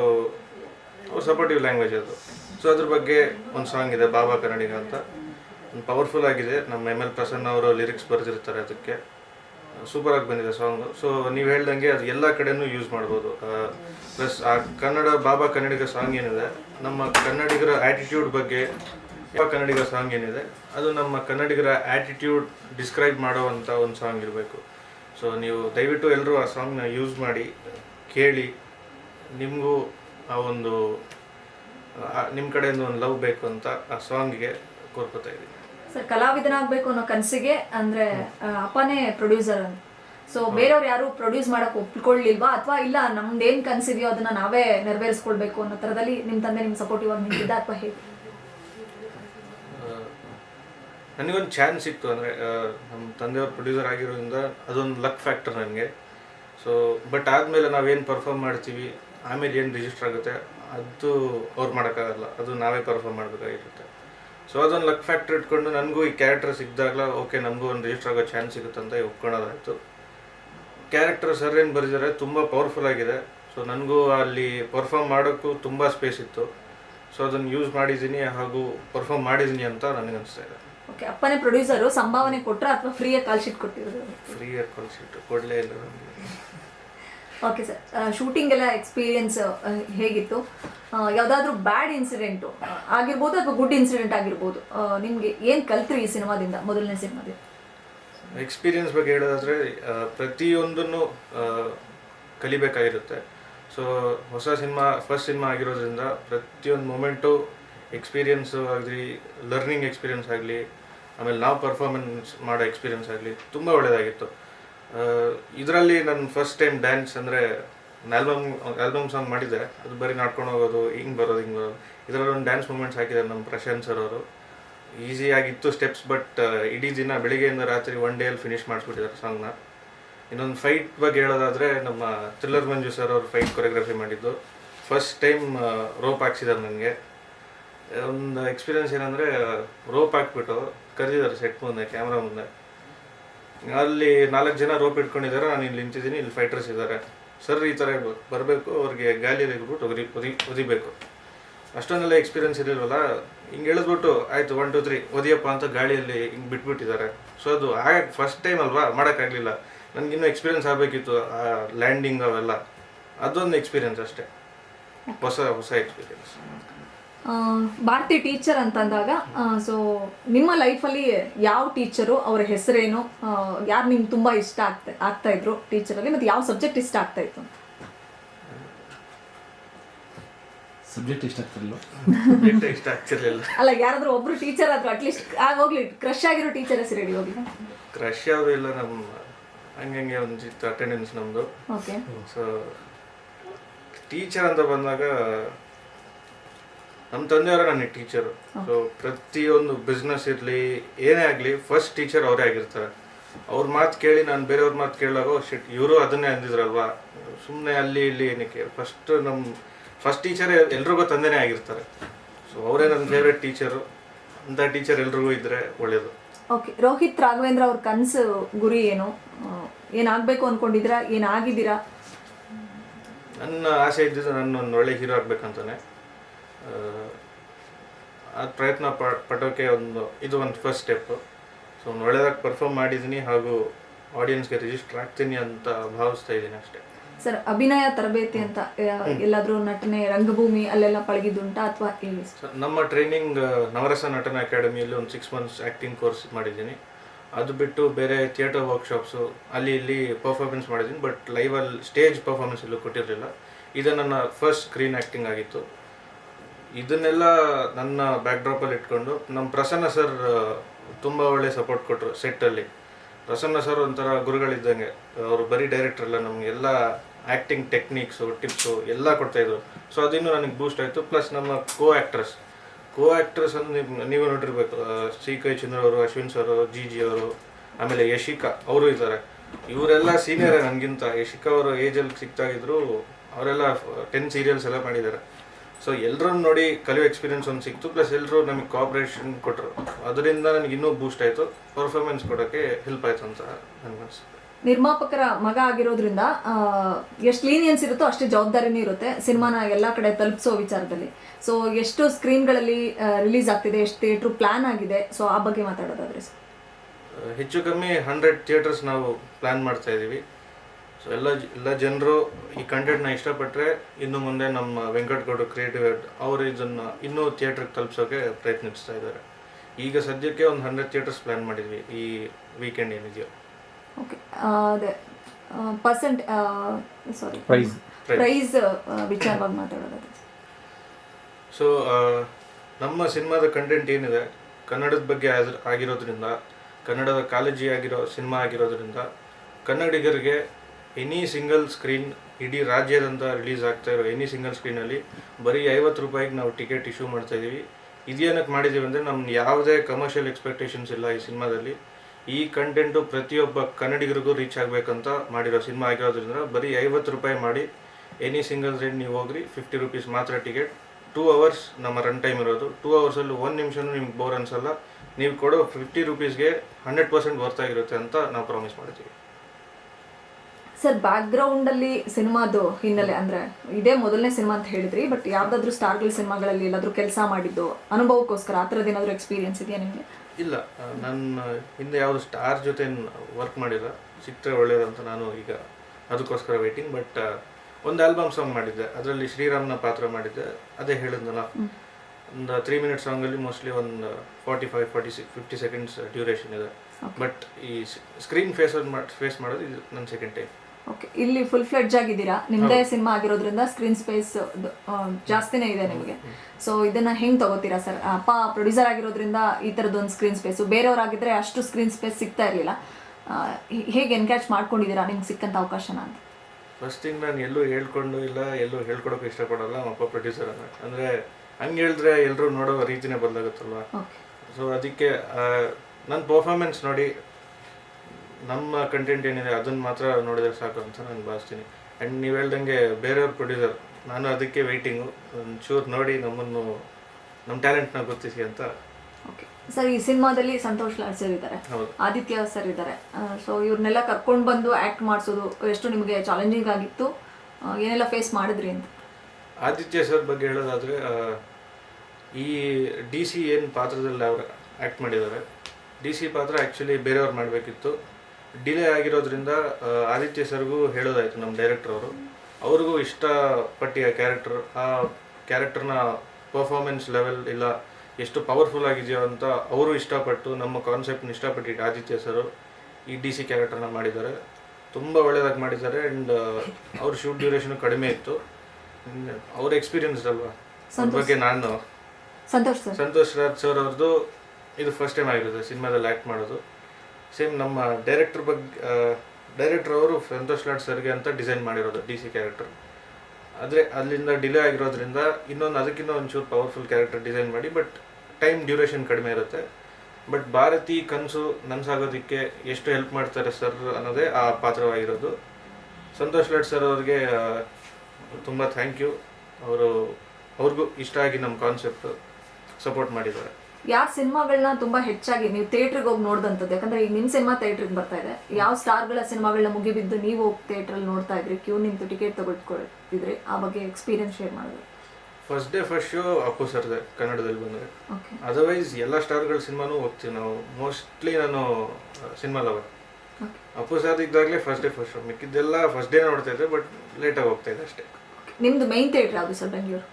ಅವ್ರ ಸಪೋರ್ಟಿವ್ ಲ್ಯಾಂಗ್ವೇಜ್ ಅದು. ಸೊ ಅದ್ರ ಬಗ್ಗೆ ಒಂದು ಸಾಂಗ್ ಇದೆ, ಬಾಬಾ ಕನ್ನಡಿಗ ಅಂತ. ಒಂದು ಪವರ್ಫುಲ್ ಆಗಿದೆ. ನಮ್ಮ ಎಂ ಎಲ್ ಪ್ರಸನ್ನ ಅವರು ಲಿರಿಕ್ಸ್ ಬರೆದಿರ್ತಾರೆ ಅದಕ್ಕೆ. ಸೂಪರಾಗಿ ಬಂದಿದೆ ಸಾಂಗು ಸೊ ನೀವು ಹೇಳ್ದಂಗೆ ಅದು ಎಲ್ಲ ಕಡೆನೂ ಯೂಸ್ ಮಾಡ್ಬೋದು. ಪ್ಲಸ್ ಆ ಕನ್ನಡ, ಬಾಬಾ ಕನ್ನಡಿಗ ಸಾಂಗ್ ಏನಿದೆ, ನಮ್ಮ ಕನ್ನಡಿಗರ ಆ್ಯಟಿಟ್ಯೂಡ್ ಬಗ್ಗೆ ಕನ್ನಡಿಗ ಸಾಂಗ್ ಏನಿದೆ, ಅದು ನಮ್ಮ ಕನ್ನಡಿಗರ ಆ್ಯಟಿಟ್ಯೂಡ್ ಡಿಸ್ಕ್ರೈಬ್ ಮಾಡುವಂಥ ಒಂದು ಸಾಂಗ್ ಇರಬೇಕು. ಸೊ ನೀವು ದಯವಿಟ್ಟು ಎಲ್ಲರೂ ಆ ಸಾಂಗ್ನ ಯೂಸ್ ಮಾಡಿ ಕೇಳಿ. ನಿಮಗೂ ಆ ಒಂದು ನಿಮ್ಮ ಕಡೆಯಿಂದ ಒಂದು ಲವ್ ಬೇಕು ಅಂತ ಆ ಸಾಂಗ್ಗೆ ಕೋರ್ಕೋತಾ ಇದ್ದೀನಿ. ಸರ್ ಕಲಾವಿದನಾಗಬೇಕು ಅನ್ನೋ ಕನಸಿಗೆ ಅಂದರೆ ಅಪ್ಪನೇ ಪ್ರೊಡ್ಯೂಸರ್ ಅಂತ. ಸೊ ಬೇರೆಯವ್ರು ಯಾರು ಪ್ರೊಡ್ಯೂಸ್ ಮಾಡೋಕೆ ಒಪ್ಕೊಳ್ಳಿಲ್ವಾ ಅಥವಾ ಇಲ್ಲ ನಮ್ದೇನ್ ಕನಸಿದೆಯೋ ಅದನ್ನ ನಾವೇ ನೆರವೇರಿಸ್ಕೊಳ್ಬೇಕು ಅನ್ನೋ ಥರದಲ್ಲಿ ನಿಮ್ಮ ತಂದೆ ನಿಮ್ಮ ಸಪೋರ್ಟಿವ್ ಆಗಿ ನಿಂತಿದ್ದ ಅಥವಾ ಹೇಗೆ? ನನಗೊಂದು ಚಾನ್ಸ್ ಸಿಕ್ತು ಅಂದರೆ ನಮ್ಮ ತಂದೆಯವ್ರ ಪ್ರೊಡ್ಯೂಸರ್ ಆಗಿರೋದ್ರಿಂದ ಅದೊಂದು ಲಕ್ ಫ್ಯಾಕ್ಟರ್ ನನಗೆ. ಸೊ ಬಟ್ ಆದಮೇಲೆ ನಾವೇನು ಪರ್ಫಾರ್ಮ್ ಮಾಡ್ತೀವಿ, ಆಮೇಲೆ ಏನು ರಿಜಿಸ್ಟರ್ ಆಗುತ್ತೆ, ಅದು ಅವ್ರು ಮಾಡೋಕ್ಕಾಗಲ್ಲ. ಅದು ನಾವೇ ಪರ್ಫಾರ್ಮ್ ಮಾಡಬೇಕಾಗಿರುತ್ತೆ. ಸೊ ಅದೊಂದು ಲಕ್ ಫ್ಯಾಕ್ಟರ್ ಇಟ್ಕೊಂಡು ನನಗೂ ಈ ಕ್ಯಾರೆಕ್ಟರ್ ಸಿಕ್ಕಿದಾಗಲ ಓಕೆ ನಮಗೂ ಒಂದು ರಿಜಿಸ್ಟರ್ ಆಗೋ ಚಾನ್ಸ್ ಸಿಗುತ್ತೆ ಅಂತ ಒಪ್ಕೊಳ್ಳೋದಾಯಿತು ಕ್ಯಾರೆಕ್ಟರ್ ಸರ್ ಏನು ಬರೆದಿದ್ದಾರೆ, ತುಂಬ ಪವರ್ಫುಲ್ ಆಗಿದೆ. ಸೊ ನನಗೂ ಅಲ್ಲಿ ಪರ್ಫಾರ್ಮ್ ಮಾಡೋಕ್ಕೂ ತುಂಬ ಸ್ಪೇಸ್ ಇತ್ತು. ಸೊ ಅದನ್ನು ಯೂಸ್ ಮಾಡಿದ್ದೀನಿ ಹಾಗೂ ಪರ್ಫಾರ್ಮ್ ಮಾಡಿದ್ದೀನಿ ಅಂತ ನನಗೆ ಅನಿಸ್ತಾ ಇದೆ. ಓಕೆ ಅಪ್ಪನೇ ಪ್ರೊಡ್ಯೂಸರು ಸಂಭಾವನೆ ಕೊಟ್ರ ಅಥವಾ ಫ್ರೀಯಾಗಿ ಕಾಲ್ ಶೀಟ್ ಕೊಟ್ಟಿರೋದು? ಫ್ರೀಯಾಗಿ ಕಳಿಸಿಟ್ಟು ಕೊಡಲೇ ಇಲ್ಲ ಓಕೆ ಸರ್ ಶೂಟಿಂಗ್ ಎಲ್ಲ ಎಕ್ಸ್ಪೀರಿಯನ್ಸ್ ಹೇಗಿತ್ತು? ಯಾವುದಾದ್ರೂ ಬ್ಯಾಡ್ ಇನ್ಸಿಡೆಂಟು ಆಗಿರ್ಬೋದು ಅಥವಾ ಗುಡ್ ಇನ್ಸಿಡೆಂಟ್ ಆಗಿರ್ಬೋದು ನಿಮಗೆ ಏನು ಏನ್ ಕಲ್ತ್ರಿ ಈ ಸಿನಿಮಾದಿಂದ ಮೊದಲನೇ ಸಿನಿಮಾದಿಂದ? ಎಕ್ಸ್ಪೀರಿಯನ್ಸ್ ಬಗ್ಗೆ ಹೇಳೋದಾದರೆ ಪ್ರತಿಯೊಂದನ್ನು ಕಲಿಬೇಕಾಗಿರುತ್ತೆ. ಸೊ ಹೊಸ ಸಿನಿಮಾ ಫಸ್ಟ್ ಸಿನಿಮಾ ಆಗಿರೋದ್ರಿಂದ ಪ್ರತಿಯೊಂದು ಮೂಮೆಂಟು ಎಕ್ಸ್ಪೀರಿಯನ್ಸು ಆಗಲಿ ಲರ್ನಿಂಗ್ ಎಕ್ಸ್ಪೀರಿಯನ್ಸ್ ಆಗಲಿ ಆಮೇಲೆ ನಾವು ಪರ್ಫಾರ್ಮೆನ್ಸ್ ಮಾಡೋ ಎಕ್ಸ್ಪೀರಿಯನ್ಸ್ ಆಗಲಿ ತುಂಬ ಒಳ್ಳೆಯದಾಗಿತ್ತು ಇದರಲ್ಲಿ ನನ್ನ ಫಸ್ಟ್ ಟೈಮ್ ಡ್ಯಾನ್ಸ್ ಅಂದರೆ ಆಲ್ಬಮ್ ಆಲ್ಬಮ್ ಸಾಂಗ್ ಮಾಡಿದ್ದೆ ಅದು ಬರೀ ನಾಡ್ಕೊಂಡು ಹೋಗೋದು, ಹಿಂಗೆ ಬರೋದು ಹಿಂಗೆ ಬರೋದು. ಇದರಲ್ಲಿ ಒಂದು ಡ್ಯಾನ್ಸ್ ಮೂಮೆಂಟ್ಸ್ ಹಾಕಿದ್ದಾರೆ ನಮ್ಮ ಪ್ರಶಾಂತ್ ಸರ್ ಅವರು. ಈಸಿಯಾಗಿತ್ತು ಸ್ಟೆಪ್ಸ್ ಬಟ್ ಇಡೀ ದಿನ ಬೆಳಿಗ್ಗೆಯಿಂದ ರಾತ್ರಿ ಒನ್ ಡೇಯಲ್ಲಿ ಫಿನಿಶ್ ಮಾಡಿಸ್ಬಿಟ್ಟಿದ್ದಾರೆ ಸಾಂಗ್ನ ಇನ್ನೊಂದು ಫೈಟ್ ಬಗ್ಗೆ ಹೇಳೋದಾದರೆ ನಮ್ಮ ಥ್ರಿಲ್ಲರ್ ಮಂಜು ಸರ್ ಅವರು ಫೈಟ್ ಕೊರಿಯೋಗ್ರಫಿ ಮಾಡಿದ್ದು. ಫಸ್ಟ್ ಟೈಮ್ ರೋಪ್ ಹಾಕ್ಸಿದ್ದಾರೆ ನನಗೆ. ಒಂದು ಎಕ್ಸ್ಪೀರಿಯನ್ಸ್ ಏನಂದರೆ ರೋಪ್ ಹಾಕ್ಬಿಟ್ಟು ಕರೆದಿದ್ದಾರೆ ಸೆಟ್ ಮುಂದೆ ಕ್ಯಾಮ್ರಾ ಮುಂದೆ. ಅಲ್ಲಿ ನಾಲ್ಕು ಜನ ರೋಪ್ ಇಟ್ಕೊಂಡಿದ್ದಾರೆ, ನಾನು ಇಲ್ಲಿ ನಿಂತಿದ್ದೀನಿ, ಇಲ್ಲಿ ಫೈಟರ್ಸ್ ಇದ್ದಾರೆ. ಸರ್ ಈ ಥರ ಬರಬೇಕು, ಅವ್ರಿಗೆ ಗಾಲಿ ಇಟ್ಬಿಟ್ಟು ಒದಿ ಒದಿ ಒದಿಬೇಕು ಅಷ್ಟೊಂದೆಲ್ಲ ಎಕ್ಸ್ಪೀರಿಯನ್ಸ್ ಇರಲಿಲ್ವಲ್ಲ? ಹಿಂಗೆ ಎಳೆದ್ಬಿಟ್ಟು ಆಯಿತು ಒನ್ ಟು ತ್ರೀ ಒದಿಯಪ್ಪ ಅಂತ ಗಾಳಿಯಲ್ಲಿ ಹಿಂಗೆ ಬಿಟ್ಬಿಟ್ಟಿದ್ದಾರೆ. ಸೊ ಅದು ಆಗ ಫಸ್ಟ್ ಟೈಮ್ ಅಲ್ವಾ? ಮಾಡೋಕ್ಕಾಗಲಿಲ್ಲ. ನನಗಿನ್ನೂ ಎಕ್ಸ್ಪೀರಿಯನ್ಸ್ ಆಗಬೇಕಿತ್ತು, ಆ ಲ್ಯಾಂಡಿಂಗ್ ಅವೆಲ್ಲ. ಅದೊಂದು ಎಕ್ಸ್ಪೀರಿಯನ್ಸ್ ಅಷ್ಟೇ. ಹೊಸ ಹೊಸ ಎಕ್ಸ್ಪೀರಿಯನ್ಸ್ ಭಾರತಿ ಟೀಚರ್ ಅಂತಂದಾಗ ಸೊ ನಿಮ್ಮ ಲೈಫಲ್ಲಿ ಯಾವ ಟೀಚರು ಅವರ ಹೆಸರೇನು ಯಾರು ನಿಮ್ಗೆ ತುಂಬ ಇಷ್ಟ ಆಗ್ತಾ ಆಗ್ತಾ ಇದ್ರು ಟೀಚರಲ್ಲಿ ಮತ್ತು ಯಾವ ಸಬ್ಜೆಕ್ಟ್ ಇಷ್ಟ ಆಗ್ತಾ ಇತ್ತು? ಅಂತ ಸಬ್ಜೆಕ್ಟ್ ಇಷ್ಟ ಆಗ್ತಿರಲಿಲ್ಲ. ಇಷ್ಟ ಆಗ್ತಿರ್ಲಿಲ್ಲ. ಅಲ್ಲ ಯಾರಾದ್ರೂ ಒಬ್ರು ಟೀಚರ್ ಆದ್ರು ಅಟ್ಲೀಸ್ಟ್ ಆಗ ಹೋಗ್ಲಿ ಕ್ರಶ್ ಆಗಿರೋ ಟೀಚರ್ ಹೆಸರು ಹೇಳಿ ಹೋಗ್ಲಿ. ಕ್ರಶ್ ಯಾವುದೂ ಇಲ್ಲ ನಮ್ಮ ಹಂಗಂಗೆ ಒಂದು ಅಟೆಂಡೆನ್ಸ್ ನಮ್ಮದು ಓಕೆ ಸೊ ಟೀಚರ್ ಅಂತ ಬಂದಾಗ ನಮ್ಮ ತಂದೆಯವರು ನನಗೆ ಟೀಚರು ಸೊ ಪ್ರತಿಯೊಂದು ಬಿಸ್ನೆಸ್ ಇರಲಿ ಏನೇ ಆಗಲಿ ಫಸ್ಟ್ ಟೀಚರ್ ಅವರೇ ಆಗಿರ್ತಾರೆ. ಅವ್ರ ಮಾತು ಕೇಳಿ ನಾನು ಬೇರೆಯವ್ರ ಮಾತು ಕೇಳಾಗ ಶಿಟ್ ಇವರು ಅದನ್ನೇ ಅಂದಿದ್ರಲ್ವಾ? ಸುಮ್ಮನೆ ಅಲ್ಲಿ ಇಲ್ಲಿ ಏನಕ್ಕೆ ಫಸ್ಟ್ ನಮ್ಮ ಫಸ್ಟ್ ಟೀಚರ್ ಎಲ್ರಿಗೂ ತಂದೆನೇ ಆಗಿರ್ತಾರೆ. ಸೊ ಅವರೇ ನನ್ನ ಫೇವ್ರೆಟ್ ಟೀಚರು ಅಂಥ ಟೀಚರ್ ಎಲ್ರಿಗೂ ಇದ್ದರೆ ಒಳ್ಳೆಯದು ಓಕೆ ರೋಹಿತ್ ರಾಘವೇಂದ್ರ ಅವ್ರ ಕನಸು ಗುರಿ ಏನು? ಏನಾಗಬೇಕು ಅಂದ್ಕೊಂಡಿದ್ದೀರಾ ಏನಾಗಿದ್ದೀರಾ? ನನ್ನ ಆಸೆ ಇದ್ದಿದ್ದು ನಾನು ಒಂದು ಒಳ್ಳೆ ಹೀರೋ ಆಗ್ಬೇಕಂತಾನೆ. ಆ ಪ್ರಯತ್ನ ಪಡೋಕ್ಕೆ ಪಡೋಕೆ ಒಂದು ಇದು ಒಂದು ಫಸ್ಟ್ ಸ್ಟೆಪ್ಪು ಸೊ ಒಂದು ಒಳ್ಳೆದಾಗಿ ಪರ್ಫಾರ್ಮ್ ಮಾಡಿದ್ದೀನಿ ಹಾಗೂ ಆಡಿಯನ್ಸ್ಗೆ ರಿಜಿಸ್ಟರ್ ಆಗ್ತೀನಿ ಅಂತ ಭಾವಿಸ್ತಾ ಇದ್ದೀನಿ ಅಷ್ಟೇ. ಸರ್ ಅಭಿನಯ ತರಬೇತಿ ಅಂತ ಎಲ್ಲಾದರೂ ನಟನೆ ರಂಗಭೂಮಿ ಅಲ್ಲೆಲ್ಲ ಪಳಗಿದ್ದುಂಟಾ ಅಥವಾ ನಮ್ಮ ಟ್ರೈನಿಂಗ್ ನವರಸ ನಟನ ಅಕಾಡೆಮಿಯಲ್ಲಿ ಒಂದು ಸಿಕ್ಸ್ ಮಂತ್ಸ್ ಆ್ಯಕ್ಟಿಂಗ್ ಕೋರ್ಸ್ ಮಾಡಿದ್ದೀನಿ. ಅದು ಬಿಟ್ಟು ಬೇರೆ ಥಿಯೇಟರ್ ವರ್ಕ್ಶಾಪ್ಸು ಅಲ್ಲಿ ಇಲ್ಲಿ ಪರ್ಫಾರ್ಮೆನ್ಸ್ ಮಾಡಿದ್ದೀನಿ ಬಟ್ ಲೈವಲ್ಲಿ ಸ್ಟೇಜ್ ಪರ್ಫಾರ್ಮೆನ್ಸ್ ಎಲ್ಲೂ ಕೊಟ್ಟಿರಲಿಲ್ಲ. ಇದು ನನ್ನ ಫಸ್ಟ್ ಸ್ಕ್ರೀನ್ ಆ್ಯಕ್ಟಿಂಗ್ ಆಗಿತ್ತು. ಇದನ್ನೆಲ್ಲ ನನ್ನ ಬ್ಯಾಕ್ಡ್ರಾಪಲ್ಲಿ ಇಟ್ಕೊಂಡು ನಮ್ಮ ಪ್ರಸನ್ನ ಸರ್ ತುಂಬ ಒಳ್ಳೆ ಸಪೋರ್ಟ್ ಕೊಟ್ಟರು ಸೆಟ್ಟಲ್ಲಿ ಪ್ರಸನ್ನ ಸರ್ ಒಂಥರ ಗುರುಗಳಿದ್ದಂಗೆ. ಅವರು ಬರೀ ಡೈರೆಕ್ಟರ್ ಅಲ್ಲ ಎಲ್ಲ ಆ್ಯಕ್ಟಿಂಗ್ ಟೆಕ್ನಿಕ್ಸು ಟಿಪ್ಸು ಎಲ್ಲ ಕೊಡ್ತಾಯಿದ್ರು ಸೊ ಅದಿನ್ನೂ ನನಗೆ ಬೂಸ್ಟ್ ಆಯಿತು. ಪ್ಲಸ್ ನಮ್ಮ ಕೋ ಆ್ಯಕ್ಟ್ರೆಸ್ ಕೋ ಆ್ಯಕ್ಟ್ರೆಸ್ ಅಂದ್ರೆ ನೀವು ನೋಡಿರ್ಬೇಕು. ಸಿ ಕೈ ಚಂದ್ರ ಅವರು ಅಶ್ವಿನ್ ಸರ್ ಜಿ ಜಿ ಅವರು, ಆಮೇಲೆ ಯಶಿಕಾ ಅವರು ಇದ್ದಾರೆ. ಇವರೆಲ್ಲ ಸೀನಿಯರೇ ನನಗಿಂತ ಯಶಿಕಾ ಅವರು ಏಜಲ್ಲಿ ಸಿಕ್ತಾಗಿದ್ರು, ಅವರೆಲ್ಲ ಟೆನ್ ಸೀರಿಯಲ್ಸ್ ಎಲ್ಲ ಮಾಡಿದ್ದಾರೆ. ಸೊ ಎಲ್ಲರೂ ನೋಡಿ ಕಲಿಯೋ ಎಕ್ಸ್ಪೀರಿಯನ್ಸ್ ಒಂದು ಸಿಕ್ತು ಪ್ಲಸ್ ಎಲ್ಲರೂ ನಮಗೆ ಕಾಪ್ರೇಷನ್ ಕೊಟ್ಟರು ಅದರಿಂದ ನನಗೆ ಇನ್ನೂ ಬೂಸ್ಟ್ ಆಯಿತು. ಪರ್ಫಾರ್ಮೆನ್ಸ್ ಕೊಡೋಕ್ಕೆ ಹೆಲ್ಪ್ ಆಯಿತು ಅಂತ ನನಗೆ ಅನಿಸುತ್ತೆ. ನಿರ್ಮಾಪಕರ ಮಗ ಆಗಿರೋದ್ರಿಂದ ಎಷ್ಟು ಲೀನಿಯನ್ಸ್ ಇರುತ್ತೋ ಅಷ್ಟೇ ಜವಾಬ್ದಾರಿನೂ ಇರುತ್ತೆ. ಸಿನಿಮಾನ ಎಲ್ಲ ಕಡೆ ತಲುಪಿಸೋ ವಿಚಾರದಲ್ಲಿ. ಸೊ ಎಷ್ಟು ಸ್ಕ್ರೀನ್ಗಳಲ್ಲಿ ರಿಲೀಸ್ ಆಗ್ತಿದೆ ಎಷ್ಟು ಥಿಯೇಟ್ರು ಪ್ಲಾನ್ ಆಗಿದೆ. ಸೊ ಆ ಬಗ್ಗೆ ಮಾತಾಡೋದಾದ್ರೆ ಸರ್. ಹೆಚ್ಚು ಕಮ್ಮಿ ಹಂಡ್ರೆಡ್ ಥಿಯೇಟರ್ಸ್ ನಾವು ಪ್ಲ್ಯಾನ್ ಮಾಡ್ತಾ ಇದ್ದೀವಿ ಸೊ ಎಲ್ಲ ಜ- ಎಲ್ಲ ಜನರು ಈ ಕಂಟೆಂಟ್ನ ಇಷ್ಟಪಟ್ಟರೆ ಇನ್ನು ಮುಂದೆ ನಮ್ಮ ವೆಂಕಟಗೌಡ ಕ್ರಿಯೇಟಿವ್ ಅವರು ಇದನ್ನು ಇನ್ನೂ ಥಿಯೇಟ್ರಿಗೆ ತಲುಪಿಸೋಕೆ ಪ್ರಯತ್ನಿಸ್ತಾ ಇದ್ದಾರೆ. ಈಗ ಸದ್ಯಕ್ಕೆ ಒಂದು ಹಂಡ್ರೆಡ್ ಥಿಯೇಟರ್ಸ್ ಪ್ಲ್ಯಾನ್ ಮಾಡಿದ್ವಿ ಈ ವೀಕೆಂಡ್ ಏನಿದೆಯೋ. ಓಕೆ ಅದೇ ಪರ್ಸೆಂಟ್ ಸಾರಿ ಪ್ರೈಸ್ ಪ್ರೈಸ್ ವಿಚಾರವಾಗಿ ಮಾತಾಡೋದು ಸೊ ನಮ್ಮ ಸಿನಿಮಾದ ಕಂಟೆಂಟ್ ಏನಿದೆ ಕನ್ನಡದ ಬಗ್ಗೆ ಆಗಿರೋದ್ರಿಂದ ಕನ್ನಡದ ಕಾಳಜಿ ಆಗಿರೋ ಸಿನಿಮಾ ಆಗಿರೋದ್ರಿಂದ ಕನ್ನಡಿಗರಿಗೆ ಎನಿ ಸಿಂಗಲ್ ಸ್ಕ್ರೀನ್ ಇಡೀ ರಾಜ್ಯದಂತ ರಿಲೀಸ್ ಆಗ್ತಾ ಇರೋ ಎನಿ ಸಿಂಗಲ್ ಸ್ಕ್ರೀನಲ್ಲಿ ಬರೀ ಐವತ್ತು ರೂಪಾಯಿಗೆ ನಾವು ಟಿಕೆಟ್ ಇಶ್ಯೂ ಮಾಡ್ತಾ ಇದ್ದೀವಿ ಇದೇನಕ್ಕೆ ಮಾಡಿದ್ದೀವಿ ಅಂದರೆ ನಮ್ಮ ಯಾವುದೇ ಕಮರ್ಷಿಯಲ್ ಎಕ್ಸ್ಪೆಕ್ಟೇಷನ್ಸ್ ಇಲ್ಲ ಈ ಸಿನಿಮಾದಲ್ಲಿ. ಈ ಕಂಟೆಂಟು ಪ್ರತಿಯೊಬ್ಬ ಕನ್ನಡಿಗರಿಗೂ ರೀಚ್ ಆಗಬೇಕಂತ ಮಾಡಿರೋ ಸಿನಿಮಾ ಆಗಿರೋದ್ರಿಂದ ಬರೀ ಐವತ್ತು ರೂಪಾಯಿ ಮಾಡಿ ಎನಿ ಸಿಂಗಲ್ ರೇಟ್ ನೀವು ಹೋಗ್ರಿ ಫಿಫ್ಟಿ ರುಪೀಸ್ ಮಾತ್ರ ಟಿಕೆಟ್. ಟೂ ಅವರ್ಸ್ ನಮ್ಮ ರನ್ ಟೈಮ್ ಇರೋದು ಟೂ ಅವರ್ಸಲ್ಲಿ ಒಂದು ನಿಮಿಷನೂ ನಿಮ್ಗೆ ಬೋರ್ ಅನ್ಸಲ್ಲ. ನೀವು ಕೊಡೋ ಫಿಫ್ಟಿ ರುಪೀಸ್ಗೆ ಹಂಡ್ರೆಡ್ ಪರ್ಸೆಂಟ್ ವರ್ತಾಗಿರುತ್ತೆ ಅಂತ ನಾವು ಪ್ರಾಮಿಸ್ ಮಾಡ್ತೀವಿ. ಸರ್ ಬ್ಯಾಕ್ಗ್ರೌಂಡಲ್ಲಿ ಸಿನಿಮಾದು ಹಿನ್ನೆಲೆ ಅಂದ್ರೆ ಇದೇ ಮೊದಲನೇ ಸಿನಿಮಾ ಅಂತ ಹೇಳಿದ್ರಿ ಬಟ್ ಯಾವುದಾದ್ರೂ ಸ್ಟಾರ್ಗಳ ಸಿನಿಮಾಗಳಲ್ಲಿ ಎಲ್ಲಾದರೂ ಕೆಲಸ ಮಾಡಿದ್ದು ಅನುಭವಕ್ಕೋಸ್ಕರ ಆ ಥರದ್ದು ಏನಾದರೂ ಎಕ್ಸ್ಪೀರಿಯನ್ಸ್ ಇದೆಯಾ ನಿಮಗೆ? ಇಲ್ಲ ನನ್ನ ಹಿಂದೆ ಯಾವುದು ಸ್ಟಾರ್ ಜೊತೆ ವರ್ಕ್ ಮಾಡಿಲ್ಲ ಸಿಕ್ಕರೆ ಒಳ್ಳೇದಂತ ನಾನು ಈಗ ಅದಕ್ಕೋಸ್ಕರ ವೇಟಿಂಗ್ ಬಟ್ ಒಂದು ಆಲ್ಬಮ್ ಸಾಂಗ್ ಮಾಡಿದ್ದೆ ಅದರಲ್ಲಿ ಶ್ರೀರಾಮ್ನ ಪಾತ್ರ ಮಾಡಿದ್ದೆ ಅದೇ ಹೇಳಿದ್ನಲ್ಲ. ಒಂದು ತ್ರೀ ಮಿನಿಟ್ ಸಾಂಗಲ್ಲಿ ಮೋಸ್ಟ್ಲಿ ಒಂದು forty five forty six fifty seconds duration ಇದೆ ಬಟ್ ಈ ಸ್ಕ್ರೀನ್ ಫೇಸ್ ಫೇಸ್ ಮಾಡೋದು ಇದು ನನ್ನ ಸೆಕೆಂಡ್ ಟೈಮ್ ಓಕೆ ಇಲ್ಲಿ ಫುಲ್ ಫ್ಲೆಡ್ಜ್ ಆಗಿದ್ದೀರಾ? ನಿಮ್ದೇ ಸಿನಿಮಾ ಆಗಿರೋದ್ರಿಂದ ಸ್ಕ್ರೀನ್ ಸ್ಪೇಸ್ ಜಾಸ್ತಿನೇ ಇದೆ ನಿಮಗೆ. ಸೊ ಇದನ್ನ ಹೆಂಗ್ ತಗೋತೀರಾ ಸರ್ ಅಪ್ಪ ಪ್ರೊಡ್ಯೂಸರ್ ಆಗಿರೋದ್ರಿಂದ ಈ ಥರದ್ದೊಂದು ಸ್ಕ್ರೀನ್ ಸ್ಪೇಸು ಬೇರೆಯವರಾಗಿದ್ರೆ ಅಷ್ಟು ಸ್ಕ್ರೀನ್ ಸ್ಪೇಸ್ ಸಿಗ್ತಾ ಇರಲಿಲ್ಲ. ಹೇಗೆ ಎನ್ಕ್ಯಾಚ್ ಮಾಡ್ಕೊಂಡಿದ್ದೀರಾ? ನಿಮ್ಗೆ ಸಿಕ್ಕಂತ ಅವಕಾಶನ ಅಂತ. ಫಸ್ಟ್ ಥಿಂಗ್ ನಾನು ಎಲ್ಲೂ ಹೇಳ್ಕೊಂಡು ಇಲ್ಲ ಎಲ್ಲೂ ಹೇಳ್ಕೊಡೋಕೆ ಇಷ್ಟಪಡಲ್ಲ ನಮ್ಮ ಅಪ್ಪ ಪ್ರೊಡ್ಯೂಸರ್ ಅಂತ ಅಂದರೆ ಹಂಗೆ ಹೇಳಿದ್ರೆ ಎಲ್ಲರೂ ನೋಡೋ ರೀತಿನೇ ಬದಲಾಗುತ್ತಲ್ವಾ? ಸೊ ಅದಕ್ಕೆ ನನ್ನ ಪರ್ಫಾರ್ಮೆನ್ಸ್ ನೋಡಿ ನಮ್ಮ ಕಂಟೆಂಟ್ ಏನಿದೆ ಅದನ್ನು ಮಾತ್ರ ನೋಡಿದ್ರೆ ಸಾಕು ಅಂತ ನಾನು ಭಾವಿಸ್ತೀನಿ. ಆ್ಯಂಡ್ ನೀವು ಹೇಳ್ದಂಗೆ ಬೇರೆಯವ್ರ ಪ್ರೊಡ್ಯೂಸರ್ ನಾನು ಅದಕ್ಕೆ ವೆಯ್ಟಿಂಗು ಒಂಚೂರು ನೋಡಿ ನಮ್ಮನ್ನು ನಮ್ಮ ಟ್ಯಾಲೆಂಟ್ನ ಗುರ್ತಿಸಿ ಅಂತ. ಓಕೆ ಸರ್ ಈ ಸಿನಿಮಾದಲ್ಲಿ ಸಂತೋಷ್ ಲಾಡ್ ಸರ್ ಇದ್ದಾರೆ. ಆದಿತ್ಯ ಸರ್ ಇದ್ದಾರೆ. ಸೊ ಇವ್ರನ್ನೆಲ್ಲ ಕರ್ಕೊಂಡು ಬಂದು ಆ್ಯಕ್ಟ್ ಮಾಡಿಸೋದು ಎಷ್ಟು ನಿಮಗೆ ಚಾಲೆಂಜಿಂಗ್ ಆಗಿತ್ತು? ಏನೆಲ್ಲ ಫೇಸ್ ಮಾಡಿದ್ರಿ ಅಂತ? ಆದಿತ್ಯ ಸರ್ ಬಗ್ಗೆ ಹೇಳೋದಾದರೆ ಈ ಡಿ ಸಿ ಏನು ಪಾತ್ರದಲ್ಲಿ ಅವರು ಆ್ಯಕ್ಟ್ ಮಾಡಿದ್ದಾರೆ ಡಿ ಸಿ ಪಾತ್ರ ಆ್ಯಕ್ಚುಲಿ ಬೇರೆಯವ್ರು ಮಾಡಬೇಕಿತ್ತು. ಡಿಲೇ ಆಗಿರೋದ್ರಿಂದ ಆದಿತ್ಯ ಸರ್ಗೂ ಹೇಳೋದಾಯಿತು ನಮ್ಮ ಡೈರೆಕ್ಟರ್ ಅವರು. ಅವ್ರಿಗೂ ಇಷ್ಟಪಟ್ಟಿಯ ಕ್ಯಾರೆಕ್ಟರ್ ಆ ಕ್ಯಾರೆಕ್ಟರ್ನ ಪರ್ಫಾರ್ಮೆನ್ಸ್ ಲೆವೆಲ್ ಇಲ್ಲ ಎಷ್ಟು ಪವರ್ಫುಲ್ ಆಗಿದೆಯೋ ಅಂತ ಅವರು ಇಷ್ಟಪಟ್ಟು ನಮ್ಮ ಕಾನ್ಸೆಪ್ಟ್ನ ಇಷ್ಟಪಟ್ಟಿಟ್ಟು ಆದಿತ್ಯ ಸರ್ ಈ ಡಿ ಸಿ ಕ್ಯಾರೆಕ್ಟರ್ನ ಮಾಡಿದ್ದಾರೆ. ತುಂಬ ಒಳ್ಳೆಯದಾಗಿ ಮಾಡಿದ್ದಾರೆ ಆ್ಯಂಡ್ ಅವ್ರ ಶೂಟ್ ಡ್ಯೂರೇಷನು ಕಡಿಮೆ ಇತ್ತು. ಅವ್ರ ಎಕ್ಸ್ಪೀರಿಯನ್ಸ್ ಅಲ್ವಾ? ಅದ್ರ ಬಗ್ಗೆ ನಾನು ಸಂತೋಷ್ ಸಂತೋಷ್ ರಾಜ್ ಸರ್ ಅವ್ರದ್ದು ಇದು ಫಸ್ಟ್ ಟೈಮ್ ಆಗಿರುತ್ತೆ ಸಿನಿಮಾದಲ್ಲಿ ಆ್ಯಕ್ಟ್ ಮಾಡೋದು. ಸೇಮ್ ನಮ್ಮ ಡೈರೆಕ್ಟರ್ ಬಗ್ಗೆ ಡೈರೆಕ್ಟರ್ ಅವರು ಸಂತೋಷ್ ಲಾಡ್ ಸರ್ಗೆ ಅಂತ ಡಿಸೈನ್ ಮಾಡಿರೋದು ಡಿ ಸಿ ಕ್ಯಾರೆಕ್ಟರ್ ಆದರೆ ಅಲ್ಲಿಂದ ಡಿಲೇ ಆಗಿರೋದ್ರಿಂದ ಇನ್ನೊಂದು ಅದಕ್ಕಿಂತ ಒಂಚೂರು ಪವರ್ಫುಲ್ ಕ್ಯಾರೆಕ್ಟರ್ ಡಿಸೈನ್ ಮಾಡಿ ಬಟ್ ಟೈಮ್ ಡ್ಯೂರೇಷನ್ ಕಡಿಮೆ ಇರುತ್ತೆ. ಬಟ್ ಭಾರತಿ ಕನಸು ನನ್ಸಾಗೋದಕ್ಕೆ ಎಷ್ಟು ಹೆಲ್ಪ್ ಮಾಡ್ತಾರೆ ಸರ್ ಅನ್ನೋದೇ ಆ ಪಾತ್ರವಾಗಿರೋದು. ಸಂತೋಷ್ ಲಾಡ್ ಸರ್ ಅವ್ರಿಗೆ ತುಂಬ ಥ್ಯಾಂಕ್ ಯು ಅವರು, ಅವ್ರಿಗೂ ಇಷ್ಟ ಆಗಿ ನಮ್ಮ ಕಾನ್ಸೆಪ್ಟು ಸಪೋರ್ಟ್ ಮಾಡಿದ್ದಾರೆ. ಯಾವ ಸಿನಿಮಾಗಳನ್ನ ತುಂಬಾ ಹೆಚ್ಚಾಗಿ ನೀವು ಥಿಯೇಟ್ರಿಗೆ ಹೋಗಿ ನೋಡಿದಂಥದ್ದು ಯಾಕಂದ್ರೆ ಈಗ ನಿಮ್ಮ ಸಿನಿಮಾ ಥಿಯೇಟ್ರಿಗೆ ಬರ್ತಾ ಇದೆ. ಯಾವ ಸ್ಟಾರ್ಗಳ ಸಿನಿಮಾಗಳನ್ನ ಮುಗಿಬಿದ್ದು ನೀವು ಹೋಗಿ ಥಿಯೇಟ್ರಲ್ಲಿ ನೋಡ್ತಾ ಇದ್ರಿ ಕ್ಯೂ ನಿಂತು ಟಿಕೆಟ್ ತಗೊಳ್ಕೊಳ್ತಿದ್ರಿ ಆ ಬಗ್ಗೆ ಎಕ್ಸ್ಪೀರಿಯನ್ಸ್ ಶೇರ್ ಮಾಡಿದ್ರಿ first day first show Appu ಸರ್ದೆ ಕನ್ನಡದಲ್ಲಿ ಬಂದರೆ ಅದರ್ವೈಸ್ ಎಲ್ಲ ಸ್ಟಾರ್ಗಳ ಸಿನಿಮಾನೂ ಹೋಗ್ತೀವಿ ನಾವು. ಮೋಸ್ಟ್ಲಿ ನಾನು ಸಿನಿಮಾ ಲವರ್ ಅಪ್ಪು ಸರ್ ಇದ್ದಾಗಲೇ ಫಸ್ಟ್ ಡೇ ಫಸ್ಟ್ ಶೋ ಮಿಕ್ಕಿದ್ದೆಲ್ಲ ಫಸ್ಟ್ ಡೇ ನೋಡ್ತಾ ಇದ್ದೆ ಬಟ್ ಲೇಟಾಗಿ ಹೋಗ್ತಾ ಇದೆ ಅಷ್ಟೇ. ನಿಮ್ದು ಮೈನ್ ಥಿಯೇಟ್ರ್ ಯಾವುದು ಸರ್ ಬೆಂಗಳೂರು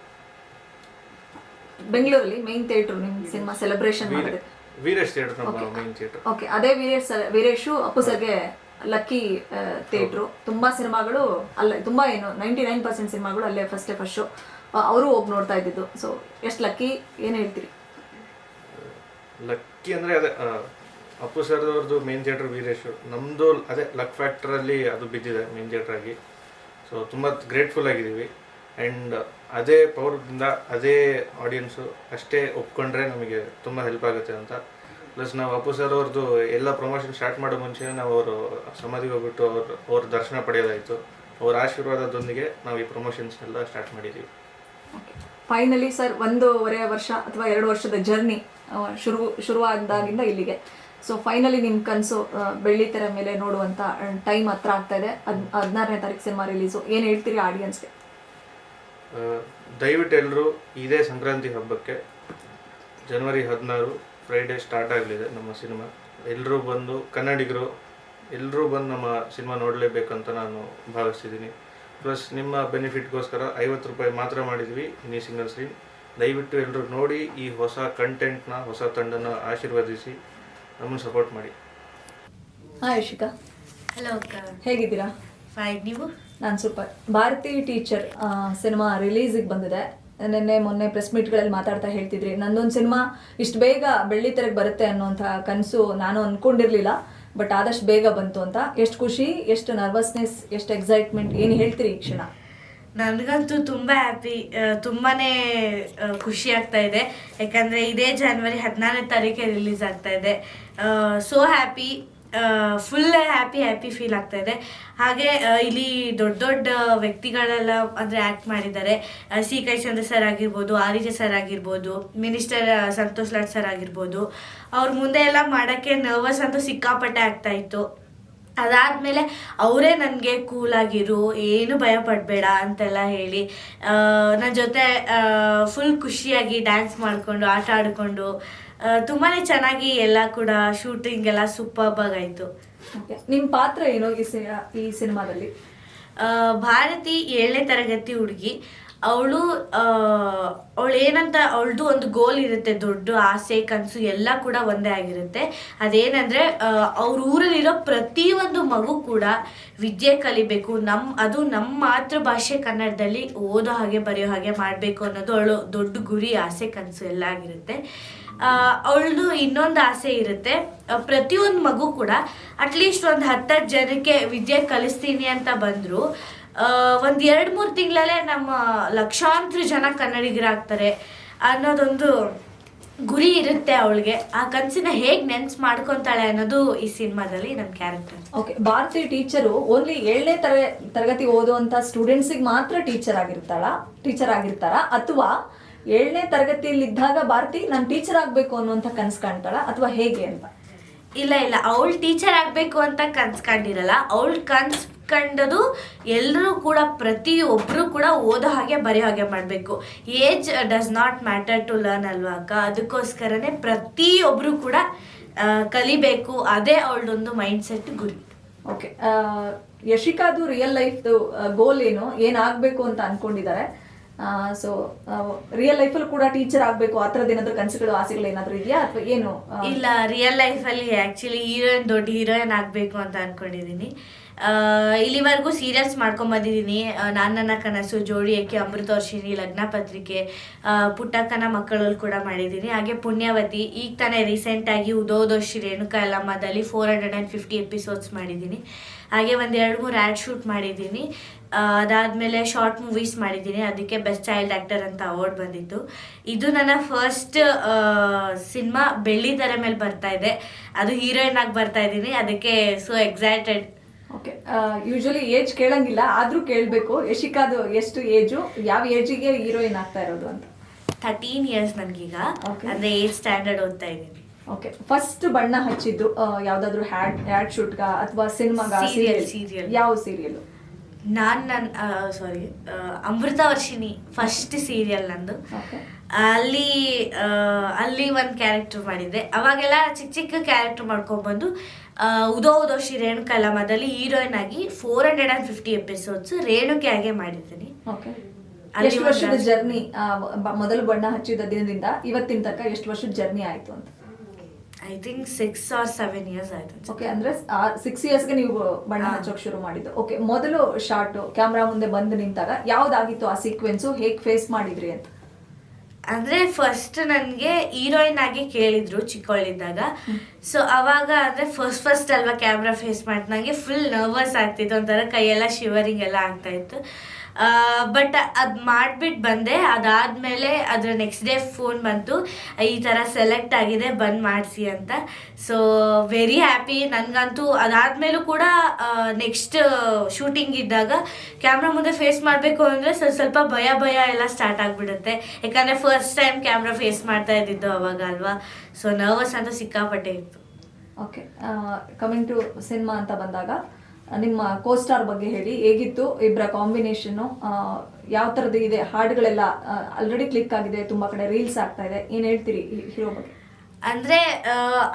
ಬೆಂಗಳೂರಲ್ಲಿ ಮೈನ್ ಥಿಯೇಟರ್ ನಿಮ್ಮ ಸಿನಿಮಾ ಸೆಲೆಬ್ರೇಷನ್ ಮಾಡಿದೆ ವೀರೇಶ್ ಥಿಯೇಟರ್ ಬರೋ ಮೇನ್ ಥಿಯೇಟರ್ ಓಕೆ ಅದೇ ವೀರೇಶ್ ಸರ್ ವೀರೇಶು ಅಪ್ಪು ಸರ್ಗೆ ಲಕ್ಕಿ ಥಿಯೇಟ್ರು ತುಂಬಾ ಸಿನಿಮಾಗಳು ಅಲ್ಲೇ ತುಂಬಾ ಏನು ನೈಂಟಿ ನೈನ್ ಪರ್ಸೆಂಟ್ ಸಿನಿಮಾಗಳು ಅಲ್ಲೇ ಫಸ್ಟ್ ಫಸ್ಟ್ ಶೋ ಅವರು ಹೋಗಿ ನೋಡ್ತಾ ಇದ್ದಿದ್ದು. ಸೊ ಎಷ್ಟು ಲಕ್ಕಿ ಏನು ಹೇಳ್ತೀರಿ? ಲಕ್ಕಿ ಅಂದರೆ ಅದೇ ಅಪ್ಪು ಸರ್ ಅವರದು ಮೇನ್ ಥಿಯೇಟರ್ ವೀರೇಶ್. ನಮ್ಮದು ಅದೇ ಲಕ್ ಫ್ಯಾಕ್ಟ್ರಲ್ಲಿ ಅದು ಬಿದ್ದಿದೆ ಮೇನ್ ಥಿಯೇಟರ್ ಆಗಿ. ಸೊ ತುಂಬ ಗ್ರೇಟ್ಫುಲ್ ಆಗಿದ್ದೀವಿ. ಆ್ಯಂಡ್ ಅದೇ ಪವರ್ದಿಂದ ಅದೇ ಆಡಿಯನ್ಸು ಅಷ್ಟೇ ಒಪ್ಕೊಂಡ್ರೆ ನಮಗೆ ತುಂಬ ಹೆಲ್ಪ್ ಆಗುತ್ತೆ ಅಂತ. ಪ್ಲಸ್ ನಾವು ಅಪ್ಪು ಸರ್ ಅವ್ರದ್ದು ಎಲ್ಲ ಪ್ರಮೋಷನ್ ಸ್ಟಾರ್ಟ್ ಮಾಡೋ ಮುಂಚೆ ನಾವು ಅವರು ಸಮಾಧಿಗೆ ಹೋಗ್ಬಿಟ್ಟು ಅವ್ರ ಅವ್ರ ದರ್ಶನ ಪಡೆಯೋದಾಯಿತು. ಅವ್ರ ಆಶೀರ್ವಾದದೊಂದಿಗೆ ನಾವು ಈ ಪ್ರಮೋಷನ್ಸ್ ಎಲ್ಲ ಸ್ಟಾರ್ಟ್ ಮಾಡಿದ್ದೀವಿ ಫೈನಲಿ ಸರ್ ಒಂದೂವರೆ ವರ್ಷ ಅಥವಾ ಎರಡು ವರ್ಷದ ಜರ್ನಿ ಶುರು, ಶುರುವಾದಾಗಿಂದ ಇಲ್ಲಿಗೆ. ಸೊ ಫೈನಲಿ ನಿಮ್ಮ ಕನಸು ಬೆಳ್ಳಿ ತೆರೆ ಮೇಲೆ ನೋಡುವಂಥ ಟೈಮ್ ಹತ್ರ ಆಗ್ತಾ ಇದೆ. ಹದ್, ಹದಿನಾರನೇ ತಾರೀಕು ಸಿನಿಮಾ ರಿಲೀಸು ಏನು ಹೇಳ್ತೀರಿ ಆಡಿಯನ್ಸ್ಗೆ ದಯವಿಟ್ಟು ಎಲ್ಲರೂ ಇದೇ ಸಂಕ್ರಾಂತಿ ಹಬ್ಬಕ್ಕೆ ಜನವರಿ ಹದಿನಾರು ಫ್ರೈಡೇ ಸ್ಟಾರ್ಟ್ ಆಗಲಿದೆ ನಮ್ಮ ಸಿನಿಮಾ. ಎಲ್ಲರೂ ಬಂದು ಕನ್ನಡಿಗರು ಎಲ್ಲರೂ ಬಂದು ನಮ್ಮ ಸಿನಿಮಾ ನೋಡಲೇಬೇಕಂತ ನಾನು ಭಾವಿಸ್ತಿದ್ದೀನಿ. ಪ್ಲಸ್ ನಿಮ್ಮ ಬೆನಿಫಿಟ್ಗೋಸ್ಕರ ಐವತ್ತು ರೂಪಾಯಿ ಮಾತ್ರ ಮಾಡಿದ್ವಿ ಇನ್ನೀ ಸಿಂಗಲ್ ಸ್ಕ್ರೀನ್ ದಯವಿಟ್ಟು ಎಲ್ಲರೂ ನೋಡಿ ಈ ಹೊಸ ಕಂಟೆಂಟ್ನ ಹೊಸ ತಂಡನ ಆಶೀರ್ವದಿಸಿ ನಮ್ಮನ್ನು ಸಪೋರ್ಟ್ ಮಾಡಿ. ಹಾಯ್ ಯಶಿಕಾ ಹಲೋ ಅಕ್ಕ. ಹೇಗಿದ್ದೀರಾ? ಫೈನ್ ನೀವು? ನಾನು ಸೂಪರ್ ಭಾರತಿ ಟೀಚರ್ ಸಿನಿಮಾ ರಿಲೀಸಿಗೆ ಬಂದಿದೆ. ನಿನ್ನೆ ಮೊನ್ನೆ ಪ್ರೆಸ್ ಮೀಟ್ಗಳಲ್ಲಿ ಮಾತಾಡ್ತಾ ಹೇಳ್ತಿದ್ರಿ, ನಂದೊಂದು ಸಿನಿಮಾ ಇಷ್ಟು ಬೇಗ ಬೆಳ್ಳಿ ತೆರೆಗೆ ಬರುತ್ತೆ ಅನ್ನೋಂಥ ಕನಸು ನಾನು ಅಂದ್ಕೊಂಡಿರಲಿಲ್ಲ ಬಟ್ ಆದಷ್ಟು ಬೇಗ ಬಂತು ಅಂತ. ಎಷ್ಟು ಖುಷಿ, ಎಷ್ಟು ನರ್ವಸ್ನೆಸ್ ಎಷ್ಟು ಎಕ್ಸೈಟ್ಮೆಂಟ್ ಏನು ಹೇಳ್ತೀರಿ ಈ ಕ್ಷಣ? ನನಗಂತೂ ತುಂಬ ಹ್ಯಾಪಿ ತುಂಬಾನೇ ಖುಷಿ ಆಗ್ತಾ ಇದೆ. ಯಾಕಂದರೆ ಇದೇ ಜಾನ್ವರಿ ಹದಿನಾರನೇ ತಾರೀಕೆ ರಿಲೀಸ್ ಆಗ್ತಾ ಇದೆ. So happy full happy happy feel ಆಗ್ತಾ ಇದೆ. ಹಾಗೆ ಇಲ್ಲಿ ದೊಡ್ಡ ದೊಡ್ಡ ವ್ಯಕ್ತಿಗಳೆಲ್ಲ ಅಂದರೆ ಆ್ಯಕ್ಟ್ ಮಾಡಿದ್ದಾರೆ. ಸಿ. ಕೈ. ಚಂದ್ರ ಸರ್ ಆಗಿರ್ಬೋದು, ಆರಿಜೆ ಸರ್ ಆಗಿರ್ಬೋದು ಮಿನಿಸ್ಟರ್ ಸಂತೋಷ್ ಲಾಡ್ ಸರ್ ಆಗಿರ್ಬೋದು. ಅವ್ರ ಮುಂದೆ ಎಲ್ಲ ಮಾಡೋಕ್ಕೆ ನರ್ವಸ್ ಅಂತೂ ಸಿಕ್ಕಾಪಟ್ಟೆ ಆಗ್ತಾ ಇತ್ತು. ಅದಾದಮೇಲೆ ಅವರೇ ನನಗೆ ಕೂಲಾಗಿರು ಏನು ಭಯ ಪಡಬೇಡ ಅಂತೆಲ್ಲ ಹೇಳಿ ನನ್ನ ಜೊತೆ ಫುಲ್ ಖುಷಿಯಾಗಿ ಡ್ಯಾನ್ಸ್ ಮಾಡಿಕೊಂಡು, ಆಟ ಆಡಿಕೊಂಡು ತುಂಬಾ ಚೆನ್ನಾಗಿ ಎಲ್ಲ ಕೂಡ ಶೂಟಿಂಗ್ ಎಲ್ಲ ಸೂಪರ್ ಆಯಿತು ನಿಮ್ಮ ಪಾತ್ರ ಏನು ಈ ಸಿ ಈ ಸಿನಿಮಾದಲ್ಲಿ? ಭಾರತಿ ಏಳನೇ ತರಗತಿ ಹುಡುಗಿ. ಅವಳು ಅವಳು ಏನಂತ ಅವಳದು ಒಂದು ಗೋಲ್ ಇರುತ್ತೆ ದೊಡ್ಡ ಆಸೆ ಕನಸು ಎಲ್ಲ ಕೂಡ ಒಂದೇ ಆಗಿರುತ್ತೆ. ಅದೇನಂದ್ರೆ ಅವ್ರ ಊರಲ್ಲಿರೋ ಪ್ರತಿಯೊಂದು ಮಗು ಕೂಡ ವಿದ್ಯೆ ಕಲಿಬೇಕು. ನಮ್ಮ ಅದು ನಮ್ಮ ಮಾತೃಭಾಷೆ ಕನ್ನಡದಲ್ಲಿ ಓದೋ ಹಾಗೆ ಬರೆಯೋ ಹಾಗೆ ಮಾಡಬೇಕು ಅನ್ನೋದು ಅವಳು ದೊಡ್ಡ ಗುರಿ ಆಸೆ ಕನಸು ಎಲ್ಲ ಆಗಿರುತ್ತೆ. ಅವಳದು ಇನ್ನೊಂದು ಆಸೆ ಇರುತ್ತೆ. ಪ್ರತಿಯೊಂದು ಮಗು ಕೂಡ ಅಟ್ಲೀಸ್ಟ್ ಒಂದು ಹತ್ತತ್ತು ಜನಕ್ಕೆ ವಿದ್ಯೆ ಕಲಿಸ್ತೀನಿ ಅಂತ ಬಂದರು. ಒಂದು ಎರಡು ಮೂರು ತಿಂಗಳಲ್ಲೇ ನಮ್ಮ ಲಕ್ಷಾಂತರ ಜನ ಕನ್ನಡಿಗರಾಗ್ತಾರೆ ಅನ್ನೋದೊಂದು ಗುರಿ ಇರುತ್ತೆ ಅವಳಿಗೆ. ಆ ಕನಸಿನ ಹೇಗೆ ನೆನ್ಸ್ ಮಾಡ್ಕೊಂತಾಳೆ ಅನ್ನೋದು ಈ ಸಿನಿಮಾದಲ್ಲಿ ನಮ್ಮ character. Okay Bharathi teacher only ಏಳನೇ ತರ ತರಗತಿ ಓದುವಂತ ಸ್ಟೂಡೆಂಟ್ಸಿಗೆ ಮಾತ್ರ ಟೀಚರ್ ಆಗಿರ್ತಾಳ ಟೀಚರ್ ಆಗಿರ್ತಾರ ಅಥವಾ ಏಳನೇ ತರಗತಿಯಲ್ಲಿದ್ದಾಗ ಭಾರತಿ ನಾನು ಟೀಚರ್ ಆಗಬೇಕು ಅನ್ನುವಂಥ ಕನಸು ಕಾಣ್ತಾಳ ಅಥವಾ ಹೇಗೆ ಅಂತ? ಇಲ್ಲ ಇಲ್ಲ. ಅವಳು ಟೀಚರ್ ಆಗಬೇಕು ಅಂತ ಕನ್ಸ್ಕೊಂಡಿರಲ್ಲ ಅವಳು ಕನ್ಸ್ಕೊಂಡದು ಎಲ್ಲರೂ ಕೂಡ ಪ್ರತಿಯೊಬ್ಬರು ಕೂಡ ಓದೋ ಹಾಗೆ ಬರೆಯೋ ಹಾಗೆ ಮಾಡಬೇಕು. Age does not matter to learn ಅಲ್ವಾ ಅಕ್ಕ ಅದಕ್ಕೋಸ್ಕರನೇ ಪ್ರತಿಯೊಬ್ಬರು ಕೂಡ ಕಲಿಬೇಕು. ಅದೇ ಅವಳದೊಂದು ಮೈಂಡ್ ಸೆಟ್ ಗುರಿ ಓಕೆ ಯಶಿಕಾದು ರಿಯಲ್ ಲೈಫ್ದು ಗೋಲ್ ಏನು? ಏನಾಗಬೇಕು ಅಂತ ಅನ್ಕೊಂಡಿದ್ದಾರೆ? ಸೊ ರಿಯಲ್ ಲೈಫಲ್ಲೂ ಕೂಡ ಟೀಚರ್ ಆಗಬೇಕು, ಆ ಥರದ್ದು ಏನಾದರೂ ಕನಸುಗಳು, ಆಸೆಗಳು ಏನಾದರೂ ಇದೆಯಾ? ಅಥವಾ ಏನು? ಇಲ್ಲ ರಿಯಲ್ ಲೈಫಲ್ಲಿ ಆಕ್ಚುಲಿ ಹೀರೋಯಿನ್ ದೊಡ್ಡ ಹೀರೋಯಿನ್ ಆಗಬೇಕು ಅಂತ ಅನ್ಕೊಂಡಿದ್ದೀನಿ ಇಲ್ಲಿವರೆಗೂ ಸೀರಿಯಲ್ಸ್ ಮಾಡ್ಕೊಂಬಂದಿದ್ದೀನಿ ನಾನು ನನ್ನ ಕನಸು, ಜೋಡಿ ಏಕೆ ಅಮೃತವರ್ಷಿಣಿ ಲಗ್ನ ಪತ್ರಿಕೆ ಪುಟ್ಟಕ್ಕನ ಮಕ್ಕಳಲ್ಲಿ ಕೂಡ ಮಾಡಿದ್ದೀನಿ ಹಾಗೆ ಪುಣ್ಯವತಿ, ಈಗ ತಾನೇ ರೀಸೆಂಟಾಗಿ ಉದೋದೋಶಿ Renuka ಯಲ್ಲಮ್ಮದಲ್ಲಿ four hundred and fifty episodes ಮಾಡಿದ್ದೀನಿ ಹಾಗೆ ಒಂದು ಎರಡು ಮೂರು ಆ್ಯಡ್ ಶೂಟ್ ಮಾಡಿದ್ದೀನಿ ಅದಾದ್ಮೇಲೆ ಶಾರ್ಟ್ ಮೂವೀಸ್ ಮಾಡಿದ್ದೀನಿ. ಅದಕ್ಕೆ ಬೆಸ್ಟ್ ಚೈಲ್ಡ್ ಆ್ಯಕ್ಟರ್ ಅಂತ ಅವಾರ್ಡ್ ಬಂದಿತ್ತು. ಇದು ನನ್ನ ಫಸ್ಟ್ ಸಿನಿಮಾ ಬೆಳ್ಳಿ ತೆರೆ ಮೇಲೆ ಬರ್ತಾ ಇದೆ. ಅದು ಹೀರೋಯಿನ್ ಆಗಿ ಬರ್ತಾ ಇದ್ದೀನಿ. ಅದಕ್ಕೆ so excited okay usually age ಕೇಳಂಗಿಲ್ಲ. ಆದ್ರೂ ಕೇಳಬೇಕು. ಯಶಿಕಾದು ಎಷ್ಟು ಏಜು ಯಾವ ಏಜಿಗೆ ಹೀರೋಯಿನ್ ಆಗ್ತಾ ಇರೋದು ಅಂತ? ಥರ್ಟೀನ್ ಇಯರ್ಸ್ ನನಗೀಗ. ಅಂದರೆ ಏಜ್ ಸ್ಟ್ಯಾಂಡರ್ಡ್ ಓದ್ತಾ ಇದ್ದೀನಿ. ಓಕೆ ಫಸ್ಟ್ ಬಣ್ಣ ಹಚ್ಚಿದ್ದು ಯಾವುದಾದ್ರೂ ಯಾವ್ದಾದ್ರು ಹ್ಯಾಡ್ ಹ್ಯಾಡ್ ಶೂಟ್ಗ ಅಥವಾ ಸಿನಿಮಾಗ ಸೀರಿಯಲ್ ಸೀರಿಯಲ್ ಯಾವ ಸೀರಿಯಲ್ ನಾನು ನನ್ನ sorry Amrutha Varshini first serial ನಂದು. ಅಲ್ಲಿ ಅಲ್ಲಿ ಒಂದು ಕ್ಯಾರೆಕ್ಟರ್ ಮಾಡಿದ್ದೆ. ಅವಾಗೆಲ್ಲ ಚಿಕ್ಕ ಚಿಕ್ಕ ಕ್ಯಾರೆಕ್ಟರ್ ಮಾಡ್ಕೊಂಡ್ಬಂದು ಆ, ಉದೋ ಶ್ರೀ ರೇಣುಕಾ ಲಮದಲ್ಲಿ ಹೀರೋಯಿನ್ ಆಗಿ four hundred and fifty episodes Renuka ಆಗಿ ಮಾಡಿದ್ದೀನಿ. ಎಷ್ಟು ವರ್ಷದ ಜರ್ನಿ ಮೊದಲು ಬಣ್ಣ ಹಚ್ಚಿದ ದಿನದಿಂದ ಇವತ್ತಿನ ತನಕ ಎಷ್ಟು ವರ್ಷದ ಜರ್ನಿ ಆಯ್ತು ಅಂತ? I think six or seven years ಆಯ್ತು. ಓಕೆ ಅಂದ್ರೆ ಸಿಕ್ಸ್ ಇಯರ್ಸ್ಗೆ ನೀವು ಬಣ್ಣ ಹಚ್ಚೋಕೆ ಹಚ್ಚೋಕ್ ಶುರು ಮಾಡಿದ್ದು. ಓಕೆ ಮೊದಲು ಶಾರ್ಟ್ ಕ್ಯಾಮ್ರಾ ಮುಂದೆ ಬಂದು ನಿಂತಾಗ ಯಾವ್ದಾಗಿತ್ತು ಆ ಸೀಕ್ವೆನ್ಸು ಹೇಗ್ ಫೇಸ್ ಮಾಡಿದ್ರಿ ಅಂತ? ಅಂದ್ರೆ ಫಸ್ಟ್ ನನಗೆ ಹೀರೋಯಿನ್ ಆಗಿ ಕೇಳಿದ್ರು ಚಿಕ್ಕವಳಿದ್ದಾಗ ಸೊ ಅವಾಗ ಅಂದ್ರೆ ಫಸ್ಟ್ ಫಸ್ಟ್ ಅಲ್ವಾ ಕ್ಯಾಮ್ರಾ ಫೇಸ್ ಮಾಡಿ ನನಗೆ ಫುಲ್ ನರ್ವಸ್ ಆಗ್ತಿತ್ತು ಒಂಥರ ಕೈಯೆಲ್ಲ ಶಿವರಿಂಗ್ ಎಲ್ಲ ಆಗ್ತಾ ಇತ್ತು. ಬಟ್ ಅದು ಮಾಡಿಬಿಟ್ಟು ಬಂದೆ. ಅದಾದಮೇಲೆ ಅದರ ನೆಕ್ಸ್ಟ್ ಡೇ ಫೋನ್ ಬಂತು. ಈ ಥರ ಸೆಲೆಕ್ಟ್ ಆಗಿದೆ, ಬಂದು ಮಾಡಿಸಿ ಅಂತ. ಸೊ ವೆರಿ ಹ್ಯಾಪಿ ನನಗಂತೂ ಅದಾದಮೇಲೂ ಕೂಡ ನೆಕ್ಸ್ಟ್ ಶೂಟಿಂಗ್ ಇದ್ದಾಗ ಕ್ಯಾಮ್ರಾ ಮುಂದೆ ಫೇಸ್ ಮಾಡಬೇಕು ಅಂದರೆ ಸ್ವಲ್ಪ ಸ್ವಲ್ಪ ಭಯ ಭಯ ಎಲ್ಲ ಸ್ಟಾರ್ಟ್ ಆಗಿಬಿಡುತ್ತೆ. ಯಾಕಂದರೆ ಫಸ್ಟ್ ಟೈಮ್ ಕ್ಯಾಮ್ರಾ ಫೇಸ್ ಮಾಡ್ತಾ ಇದ್ದಿದ್ದು ಅವಾಗ ಅಲ್ವಾ? ಸೊ ನರ್ವಸ್ ಅಂತ ಸಿಕ್ಕಾಪಟ್ಟೆ ಇತ್ತು. ಓಕೆ ಕಮಿಂಗ್ ಟು ಸಿನಿಮಾ ಅಂತ ಬಂದಾಗ ನಿಮ್ಮ ಕೋಸ್ಟಾರ್ ಬಗ್ಗೆ ಹೇಳಿ ಹೇಗಿತ್ತು ಇಬ್ಬರ ಕಾಂಬಿನೇಷನ್ನು ಯಾವ ಥರದ್ದು ಇದೆ? ಹಾಡುಗಳೆಲ್ಲ ಆಲ್ರೆಡಿ ಕ್ಲಿಕ್ ಆಗಿದೆ ತುಂಬ ಕಡೆ ರೀಲ್ಸ್ ಆಗ್ತಾ ಇದೆ. ಏನು ಹೇಳ್ತೀರಿ ಹೀರೋ ಬಗ್ಗೆ? ಅಂದ್ರೆ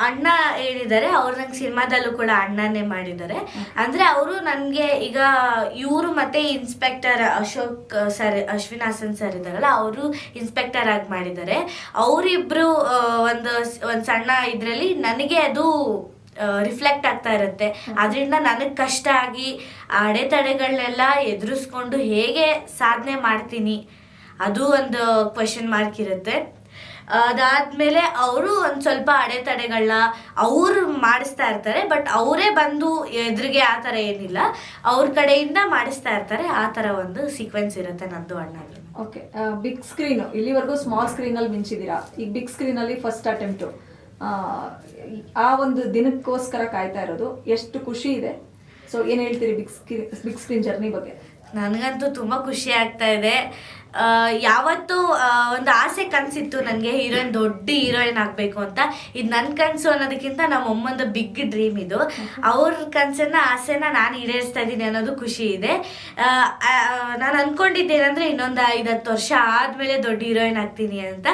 ಅಣ್ಣ ಹೇಳಿದ್ದಾರೆ ಅವ್ರು ನಂಗೆ ಸಿನಿಮಾದಲ್ಲೂ ಕೂಡ ಅಣ್ಣನೇ ಮಾಡಿದ್ದಾರೆ. ಅಂದ್ರೆ ಅವರು ನನಗೆ ಈಗ ಇವರು ಮತ್ತೆ inspector Ashok sir Ashwin Hassan sir ಇದ್ದಾರಲ್ಲ ಅವರು ಇನ್ಸ್ಪೆಕ್ಟರ್ ಆಗಿ ಮಾಡಿದ್ದಾರೆ. ಅವರಿಬ್ರು ಒಂದು ಒಂದು ಸಣ್ಣ ಇದರಲ್ಲಿ ನನಗೆ ಅದು ರಿಫ್ಲೆಕ್ಟ್ ಆಗ್ತಾ ಇರುತ್ತೆ. ಅದರಿಂದ ನನಗೆ ಕಷ್ಟ ಆಗಿ ಆ ಅಡೆತಡೆಗಳನ್ನೆಲ್ಲ ಎದುರಿಸ್ಕೊಂಡು ಹೇಗೆ ಸಾಧನೆ ಮಾಡ್ತೀನಿ? ಅದು ಒಂದು ಕ್ವಶನ್ ಮಾರ್ಕ್ ಇರುತ್ತೆ. ಅದಾದಮೇಲೆ ಅವರು ಒಂದು ಸ್ವಲ್ಪ ಅಡೆತಡೆಗಳನ್ನ ಅವರು ಮಾಡಿಸ್ತಾ ಇರ್ತಾರೆ ಬಟ್ ಅವರೇ ಬಂದು ಎದುರಿಗೆ ಆ ಥರ ಏನಿಲ್ಲ. ಅವ್ರ ಕಡೆಯಿಂದ ಮಾಡಿಸ್ತಾ ಇರ್ತಾರೆ. ಆ ಥರ ಒಂದು ಸೀಕ್ವೆನ್ಸ್ ಇರುತ್ತೆ ನಂದು ಅಣ್ಣದು. ಓಕೆ ಬಿಗ್ ಸ್ಕ್ರೀನು ಇಲ್ಲಿವರೆಗೂ ಸ್ಮಾಲ್ ಸ್ಕ್ರೀನಲ್ಲಿ ಮಿಂಚಿದ್ದೀರಾ ಈಗ ಬಿಗ್ ಸ್ಕ್ರೀನಲ್ಲಿ ಫಸ್ಟ್ ಅಟೆಂಪ್ಟು ಆ ಒಂದು ದಿನಕ್ಕೋಸ್ಕರ ಕಾಯ್ತಾ ಇರೋದು. ಎಷ್ಟು ಖುಷಿ ಇದೆ. ಸೊ ಏನು ಹೇಳ್ತೀರಿ big screen big screen journey ಬಗ್ಗೆ? ನನಗಂತೂ ತುಂಬ ಖುಷಿ ಆಗ್ತಾ ಇದೆ. ಯಾವತ್ತೂ ಒಂದು ಆಸೆ ಕನಸಿತ್ತು ನನಗೆ ಹೀರೋಯಿನ್ ದೊಡ್ಡ ಹೀರೋಯಿನ್ ಆಗಬೇಕು ಅಂತ. ಇದು ನನ್ನ ಕನಸು ಅನ್ನೋದಕ್ಕಿಂತ ನಮ್ಮ ಅಮ್ಮಂದು ಬಿಗ್ ಡ್ರೀಮ್ ಇದು. ಅವ್ರ ಕನಸನ್ನ, ಆಸೆನ ನಾನು ಈಡೇರಿಸ್ತಾ ಇದ್ದೀನಿ ಅನ್ನೋದು ಖುಷಿ ಇದೆ. ನಾನು ಅಂದ್ಕೊಂಡಿದ್ದೇನೆಂದರೆ ಇನ್ನೊಂದು ಐದು ಹತ್ತು ವರ್ಷ ಆದಮೇಲೆ ದೊಡ್ಡ ಹೀರೋಯಿನ್ ಆಗ್ತೀನಿ ಅಂತ.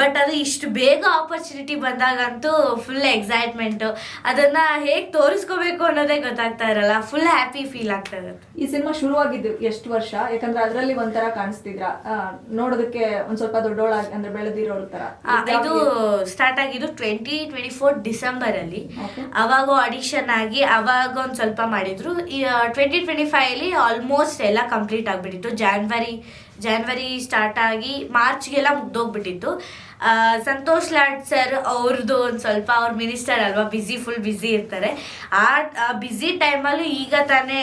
ಬಟ್ ಅದು ಇಷ್ಟು ಬೇಗ ಆಪರ್ಚುನಿಟಿ ಬಂದಾಗಂತೂ ಫುಲ್ ಎಕ್ಸೈಟ್ಮೆಂಟು ಅದನ್ನು ಹೇಗೆ ತೋರಿಸ್ಕೋಬೇಕು ಅನ್ನೋದೇ ಗೊತ್ತಾಗ್ತಾ ಇರಲ್ಲ. ಫುಲ್ ಹ್ಯಾಪಿ ಫೀಲ್ ಆಗ್ತಾ ಈ ಸಿನಿಮಾ ಶುರುವಾಗಿದ್ದು ಎಷ್ಟು ವರ್ಷ? ಯಾಕಂದ್ರೆ ಅದರಲ್ಲಿ ಒಂಥರ ಕಾಣಿಸ್ತಿದ್ರ? ನೋಡೋದಕ್ಕೆ ಒಂದ್ ಸ್ವಲ್ಪ ದೊಡ್ಡೋಳಾಗಿ ಅಂದ್ರೆ ಬೆಳೆದಿರೋ ತರ. ಆ, ಇದು ಸ್ಟಾರ್ಟ್ ಆಗಿದ್ದು ಟ್ವೆಂಟಿ ಟ್ವೆಂಟಿ ಫೋರ್ ಡಿಸೆಂಬರ್ ಅಲ್ಲಿ. ಅವಾಗ ಆಡಿಷನ್ ಆಗಿ ಅವಾಗ ಒಂದ್ ಸ್ವಲ್ಪ ಮಾಡಿದ್ರು. ಟ್ವೆಂಟಿ ಟ್ವೆಂಟಿ ಫೈವ್ ಅಲ್ಲಿ ಆಲ್ಮೋಸ್ಟ್ ಎಲ್ಲ ಕಂಪ್ಲೀಟ್ ಆಗ್ಬಿಟ್ಟಿತ್ತು. ಜಾನ್ವರಿ ಜಾನ್ವರಿ ಸ್ಟಾರ್ಟ್ ಆಗಿ ಮಾರ್ಚ್ಗೆಲ್ಲ ಮುಗ್ದೋಗ್ಬಿಟ್ಟಿತ್ತು. ಸಂತೋಷ್ ಲಾಡ್ ಸರ್ ಅವ್ರದ್ದು ಒಂದು ಸ್ವಲ್ಪ ಅವ್ರ ಮಿನಿಸ್ಟರ್ ಅಲ್ವಾ ಬ್ಯುಸಿ ಫುಲ್ ಬ್ಯುಸಿ ಇರ್ತಾರೆ. ಆ ಬ್ಯುಸಿ ಟೈಮಲ್ಲೂ ಈಗ ತಾನೇ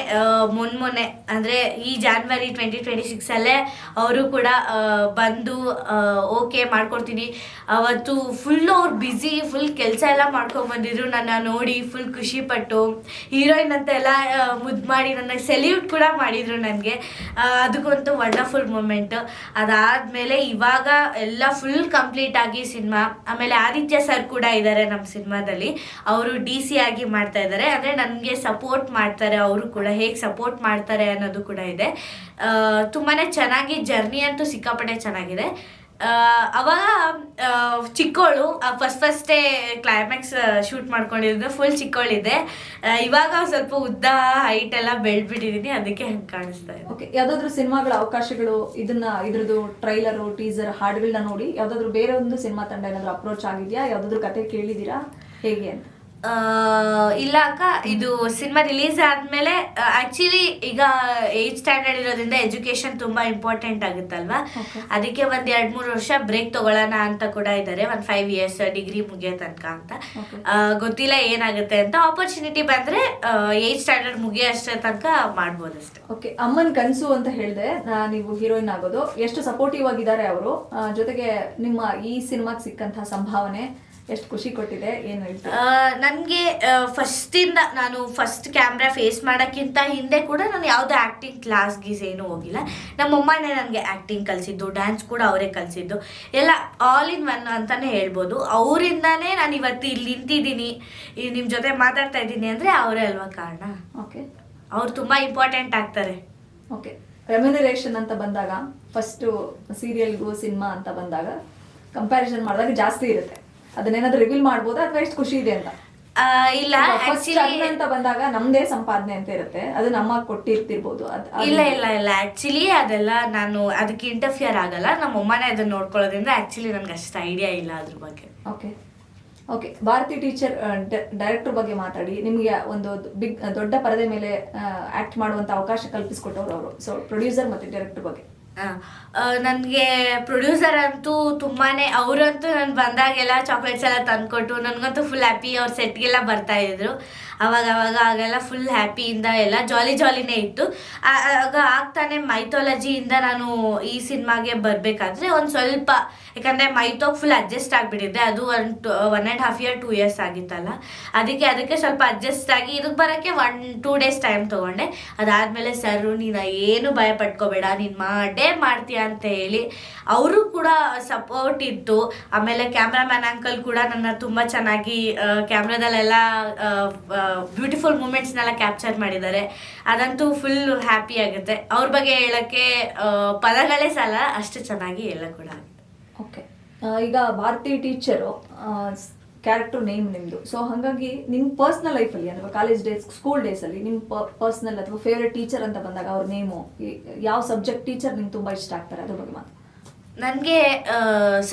ಮೊನ್ನೆ ಮೊನ್ನೆ ಅಂದರೆ ಈ ಜಾನ್ವರಿ ಟ್ವೆಂಟಿ ಟ್ವೆಂಟಿ ಸಿಕ್ಸಲ್ಲೇ ಅವರು ಕೂಡ ಬಂದು ಓಕೆ ಮಾಡ್ಕೊಡ್ತೀನಿ. ಅವತ್ತು ಫುಲ್ ಅವ್ರು ಬ್ಯುಸಿ ಫುಲ್ ಕೆಲಸ ಎಲ್ಲ ಮಾಡ್ಕೊಂಡು ಬಂದಿದ್ರು. ನನ್ನ ನೋಡಿ ಫುಲ್ ಖುಷಿ ಪಟ್ಟು ಹೀರೋಯಿನ್ ಅಂತ ಎಲ್ಲ ಮುದ್ದು ಮಾಡಿ ನನಗೆ ಸೆಲ್ಯೂಟ್ ಕೂಡ ಮಾಡಿದರು ನನಗೆ. ಅದಕ್ಕಂತೂ ವಂಡರ್ಫುಲ್ ಮೂಮೆಂಟು ಅದಾದಮೇಲೆ ಇವಾಗ ಎಲ್ಲ ಫುಲ್ ಕಂಪ್ಲೀಟ್ ಆಗಿ ಸಿನಿಮಾ, ಆಮೇಲೆ ಆದಿತ್ಯ ಸರ್ ಕೂಡ ಇದ್ದಾರೆ ನಮ್ಮ ಸಿನಿಮಾದಲ್ಲಿ. ಅವರು ಡಿ ಸಿ ಆಗಿ ಮಾಡ್ತಾ ಇದ್ದಾರೆ ಅಂದರೆ ನನಗೆ ಸಪೋರ್ಟ್ ಮಾಡ್ತಾರೆ ಅವರು ಕೂಡ. ಹೇಗೆ ಸಪೋರ್ಟ್ ಮಾಡ್ತಾರೆ ಅನ್ನೋದು ಕೂಡ ಇದೆ. ತುಂಬಾ ಚೆನ್ನಾಗಿ ಜರ್ನಿ ಅಂತೂ ಸಿಕ್ಕಾಪಟ್ಟೆ ಚೆನ್ನಾಗಿದೆ. ಅವಾಗ ಚಿಕ್ಕವಳು ಫಸ್ಟ್ ಫಸ್ಟೇ ಕ್ಲೈಮ್ಯಾಕ್ಸ್ ಶೂಟ್ ಮಾಡ್ಕೊಂಡಿದ್ದು ಫುಲ್ ಚಿಕ್ಕವಳಿದೆ ಇವಾಗ ಸ್ವಲ್ಪ ಉದ್ದ ಹೈಟ್ ಎಲ್ಲ ಬೆಳೆದ್ಬಿಟ್ಟಿದ್ದೀನಿ ಅದಕ್ಕೆ ಹಂಗೆ ಕಾಣಿಸ್ತಾ ಇದೆ. ಓಕೆ ಯಾವ್ದಾದ್ರು ಸಿನಿಮಾಗಳ ಅವಕಾಶಗಳು ಇದನ್ನ, ಇದ್ರದ್ದು ಟ್ರೈಲರು ಟೀಸರ್ ಹಾಡುಗಳನ್ನ ನೋಡಿ, ಯಾವ್ದಾದ್ರು ಬೇರೆ ಒಂದು ಸಿನಿಮಾ ತಂಡ ಏನಾದರೂ ಅಪ್ರೋಚ್ ಆಗಿದೆಯಾ? ಯಾವ್ದಾದ್ರು ಕತೆ ಕೇಳಿದೀರಾ ಹೇಗೆ ಅಂತ? ಇಲ್ಲ ಅಕ್ಕ ಇದು ಸಿನಿಮಾ ರಿಲೀಸ್ ಆದ್ಮೇಲೆ ಆಕ್ಚುಲಿ ಈಗ ಏಜ್ ಸ್ಟ್ಯಾಂಡರ್ಡ್ ಇರೋದ್ರಿಂದ ಎಜುಕೇಶನ್ ತುಂಬಾ ಇಂಪಾರ್ಟೆಂಟ್ ಆಗುತ್ತಲ್ವಾ? ಅದಕ್ಕೆ ಒಂದ್ ಎರಡ್ ಮೂರು ವರ್ಷ ಬ್ರೇಕ್ ತಗೊಳ್ಳೋಣ ಅಂತ ಕೂಡ ಇದ್ದಾರೆ ಒಂದ್ ಫೈವ್ ಇಯರ್ಸ್ ಡಿಗ್ರಿ ಮುಗಿಯೋ ತನಕ ಅಂತ. ಗೊತ್ತಿಲ್ಲ ಏನಾಗುತ್ತೆ ಅಂತ ಆಪರ್ಚುನಿಟಿ ಬಂದ್ರೆ ಏಜ್ ಸ್ಟ್ಯಾಂಡರ್ಡ್ ಮುಗಿಯೋ ಅಷ್ಟೇ ತನಕ ಮಾಡ್ಬೋದಷ್ಟೇ ಓಕೆ ಅಮ್ಮನ್ ಕನ್ಸು ಅಂತ ಹೇಳಿದೆ ನೀವು ಹೀರೋಯಿನ್ ಆಗೋದು. ಎಷ್ಟು ಸಪೋರ್ಟಿವ್ ಆಗಿದ್ದಾರೆ ಅವರು. ಜೊತೆಗೆ ನಿಮ್ಮ ಈ ಸಿನಿಮಾಗೆ ಸಿಕ್ಕಂತಹ ಸಂಭಾವನೆ ಎಷ್ಟು ಖುಷಿ ಕೊಟ್ಟಿದೆ ಏನು ಹೇಳ್ತೀರಾ? ನನಗೆ ಫಸ್ಟಿಂದ ನಾನು ಫಸ್ಟ್ ಕ್ಯಾಮ್ರಾ ಫೇಸ್ ಮಾಡೋಕ್ಕಿಂತ ಹಿಂದೆ ಕೂಡ ನಾನು ಯಾವುದೇ ಆ್ಯಕ್ಟಿಂಗ್ ಕ್ಲಾಸ್ ಗೀಸ್ ಏನೂ ಹೋಗಿಲ್ಲ. ನಮ್ಮಮ್ಮನೇ ನನಗೆ ಆ್ಯಕ್ಟಿಂಗ್ ಕಲಿಸಿದ್ದು ಡ್ಯಾನ್ಸ್ ಕೂಡ ಅವರೇ ಕಲಿಸಿದ್ದು. ಎಲ್ಲ ಆಲ್ ಇನ್ ಒನ್ ಅಂತಲೇ ಹೇಳ್ಬೋದು. ಅವರಿಂದನೇ ನಾನು ಇವತ್ತು ಇಲ್ಲಿ ನಿಂತಿದ್ದೀನಿ. ನಿಮ್ಮ ಜೊತೆ ಮಾತಾಡ್ತಾ ಇದ್ದೀನಿ ಅಂದರೆ ಅವರೇ ಅಲ್ವಾ ಕಾರಣ? ಓಕೆ. ಅವ್ರು ತುಂಬ ಇಂಪಾರ್ಟೆಂಟ್ ಆಗ್ತಾರೆ. ಓಕೆ. ರೆಮ್ಯುನರೇಷನ್ ಅಂತ ಬಂದಾಗ ಫಸ್ಟು ಸೀರಿಯಲ್ಗೂ ಸಿನಿಮಾ ಅಂತ ಬಂದಾಗ ಕಂಪ್ಯಾರಿಸನ್ ಮಾಡಿದಾಗ ಜಾಸ್ತಿ ಇರುತ್ತೆ. ಅದನ್ನೇನಾದ್ರೂ ರಿವೀಲ್ ಮಾಡ್ಬೋದಾ ಅಥವಾ ಎಷ್ಟು ಖುಷಿ ಇದೆ ಅಂತ? ಆ, ಇಲ್ಲ ಆಕ್ಚುಲಿ ಅಂತ ಬಂದಾಗ ನಮ್ದೇ ಸಂಪಾದನೆ ಅಂತ ಇರುತ್ತೆ. ಅದು ನಮ್ಮ ಕೊಟ್ಟಿರ್ತಿರ್ಬೋದು. ಅದ್- ಅದು- ಇಲ್ಲ ಇಲ್ಲ ಇಲ್ಲ. ಆಕ್ಚುಲಿ ಅದೆಲ್ಲ ನಾನು ಅದಕ್ಕೆ ಇಂಟರ್ಫಿಯರ್ ಆಗಲ್ಲ. ನಮ್ಮ ಅಮ್ಮನೇ ಅದನ್ನ ನೋಡ್ಕೊಳ್ಳೋದ್ರಿಂದ ಆಕ್ಚುಲಿ ನನ್ಗೆ ಅಷ್ಟು ಐಡಿಯಾ ಇಲ್ಲ ಅದ್ರ ಬಗ್ಗೆ. Okay okay Bharathi teacher director ಬಗ್ಗೆ ಮಾತಾಡಿ. ನಿಮಗೆ ಒಂದು ಬಿಗ್ ದೊಡ್ಡ ಪರದೆ ಮೇಲೆ ಆಕ್ಟ್ ಮಾಡುವಂತ ಅವಕಾಶ ಕಲ್ಪಿಸಿಕೊಟ್ಟವ್ರು ಅವರು. ಸೊ ಪ್ರೊಡ್ಯೂಸರ್ ಮತ್ತೆ ಡೈರೆಕ್ಟರ್ ಬಗ್ಗೆ. ನನಗೆ ಪ್ರೊಡ್ಯೂಸರ್ ಅಂತೂ ತುಂಬಾ ಅವರಂತೂ ನಾನು ಬಂದಾಗೆಲ್ಲ ಚಾಕ್ಲೇಟ್ಸ್ ಎಲ್ಲ ತಂದ್ಕೊಟ್ಟು ನನಗಂತೂ ಫುಲ್ ಹ್ಯಾಪಿ ಅವ್ರ ಸೆಟ್ಗೆಲ್ಲ ಬರ್ತಾ ಇದ್ರು. ಅವಾಗ ಅವಾಗ ಆಗೆಲ್ಲ ಫುಲ್ ಹ್ಯಾಪಿಯಿಂದ ಎಲ್ಲ ಜಾಲಿ ಜಾಲಿನೇ ಇತ್ತು. ಆಗ ಆಗ್ತಾನೆ ಮೈಥಾಲಜಿಯಿಂದ ನಾನು ಈ ಸಿನಿಮಾಗೆ ಬರಬೇಕಾದ್ರೆ ಒಂದು ಸ್ವಲ್ಪ ಯಾಕಂದರೆ ಮೈತೋಗ್ ಫುಲ್ ಅಡ್ಜಸ್ಟ್ ಆಗಿಬಿಟ್ಟಿದ್ದೆ ಅದು ಒಂದು one and half year two years ಆಗಿತ್ತಲ್ಲ. ಅದಕ್ಕೆ ಅದಕ್ಕೆ ಸ್ವಲ್ಪ ಅಡ್ಜಸ್ಟ್ ಆಗಿ ಇದಕ್ಕೆ ಬರೋಕ್ಕೆ ಒನ್ ಟೂ ಡೇಸ್ ಟೈಮ್ ತೊಗೊಂಡೆ. ಅದಾದಮೇಲೆ, ಸರು, ನೀನು ಏನು ಭಯ ಪಟ್ಕೋಬೇಡ. ನೀನು ಮಾಡೇ ಮಾಡ್ತೀಯ ಅಂತ ಹೇಳಿ ಅವರು ಕೂಡ ಸಪೋರ್ಟ್ ಇತ್ತು. ಆಮೇಲೆ ಕ್ಯಾಮ್ರಾಮ್ಯಾನ್ ಅಂಕಲ್ ಕೂಡ ನನ್ನ ತುಂಬ ಚೆನ್ನಾಗಿ ಕ್ಯಾಮ್ರಾದಲ್ಲೆಲ್ಲ ಬ್ಯೂಟಿಫುಲ್ ಮೂಮೆಂಟ್ಸ್ನೆಲ್ಲ ಕ್ಯಾಪ್ಚರ್ ಮಾಡಿದ್ದಾರೆ. ಅದಂತೂ ಫುಲ್ ಹ್ಯಾಪಿ ಆಗುತ್ತೆ. ಅವ್ರ ಬಗ್ಗೆ ಹೇಳೋಕ್ಕೆ ಪದಗಳೇ ಸಾಲ ಅಷ್ಟು ಚೆನ್ನಾಗಿ ಎಲ್ಲ ಕೂಡ ಓಕೆ ಈಗ ಭಾರತಿ ಟೀಚರು ಕ್ಯಾರೆಕ್ಟರ್ ನೇಮ್ ನಿಮ್ದು. ಸೊ ಹಾಗಾಗಿ ನಿಮ್ಮ ಪರ್ಸ್ನಲ್ ಲೈಫಲ್ಲಿ ಅಥವಾ ಕಾಲೇಜ್ ಡೇಸ್ ಸ್ಕೂಲ್ ಡೇಸಲ್ಲಿ ನಿಮ್ಮ ಪರ್ಸ್ನಲ್ ಅಥವಾ ಫೇವ್ರೆಟ್ ಟೀಚರ್ ಅಂತ ಬಂದಾಗ ಅವ್ರ ನೇಮು ಯಾವ ಸಬ್ಜೆಕ್ಟ್ ಟೀಚರ್ ನಿಮ್ಗೆ ತುಂಬ ಇಷ್ಟ ಆಗ್ತಾರೆ? ಅದ್ರ ಬಗ್ಗೆ ಮಾತು ನನಗೆ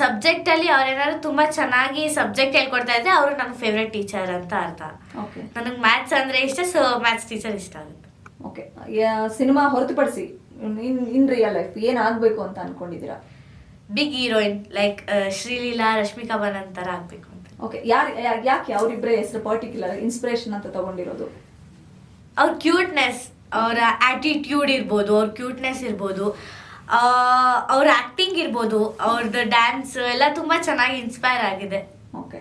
ಸಬ್ಜೆಕ್ಟಲ್ಲಿ ಅವ್ರೇನಾದ್ರು ತುಂಬಾ ಚೆನ್ನಾಗಿ ಸಬ್ಜೆಕ್ಟ್ ಹೇಳ್ಕೊಡ್ತಾ ಇದ್ದರೆ ಅವರು ನನ್ನ ಫೇವ್ರೆಟ್ ಟೀಚರ್ ಅಂತ ಅರ್ಥ. ಓಕೆ ನನಗೆ ಮ್ಯಾಥ್ಸ್ ಅಂದ್ರೆ ಇಷ್ಟ ಸೊ ಮ್ಯಾಥ್ಸ್ ಟೀಚರ್ ಇಷ್ಟ ಆಗುತ್ತೆ. ಓಕೆ ಸಿನಿಮಾ ಹೊರತುಪಡಿಸಿ ಇನ್ ಇನ್ ರಿಯಲ್ ಲೈಫ್ ಏನಾಗಬೇಕು ಅಂತ ಅನ್ಕೊಂಡಿದ್ದೀರಾ? Big heroine like Sreeleela Rashmika ಬನ್ ತರ ಆಗ್ಬೇಕು ಅಂತ. ಓಕೆ ಯಾರು ಯಾಕೆ ಅವರಿಬ್ಬರ ಹೆಸರು ಪರ್ಟಿಕ್ಯುಲರ್ ಇನ್ಸ್ಪಿರೇಷನ್ ಅಂತ ತಗೊಂಡಿರೋದು? ಅವ್ರ ಕ್ಯೂಟ್ನೆಸ್ ಅವರ ಆಟಿಟ್ಯೂಡ್ ಇರ್ಬೋದು ಅವ್ರ ಕ್ಯೂಟ್ನೆಸ್ ಇರ್ಬೋದು ಅವ್ರ ಆಕ್ಟಿಂಗ್ ಇರ್ಬೋದು ಅವ್ರದ್ದು ಡ್ಯಾನ್ಸ್ ಎಲ್ಲ ತುಂಬ ಚೆನ್ನಾಗಿ ಇನ್ಸ್ಪೈರ್ ಆಗಿದೆ. ಓಕೆ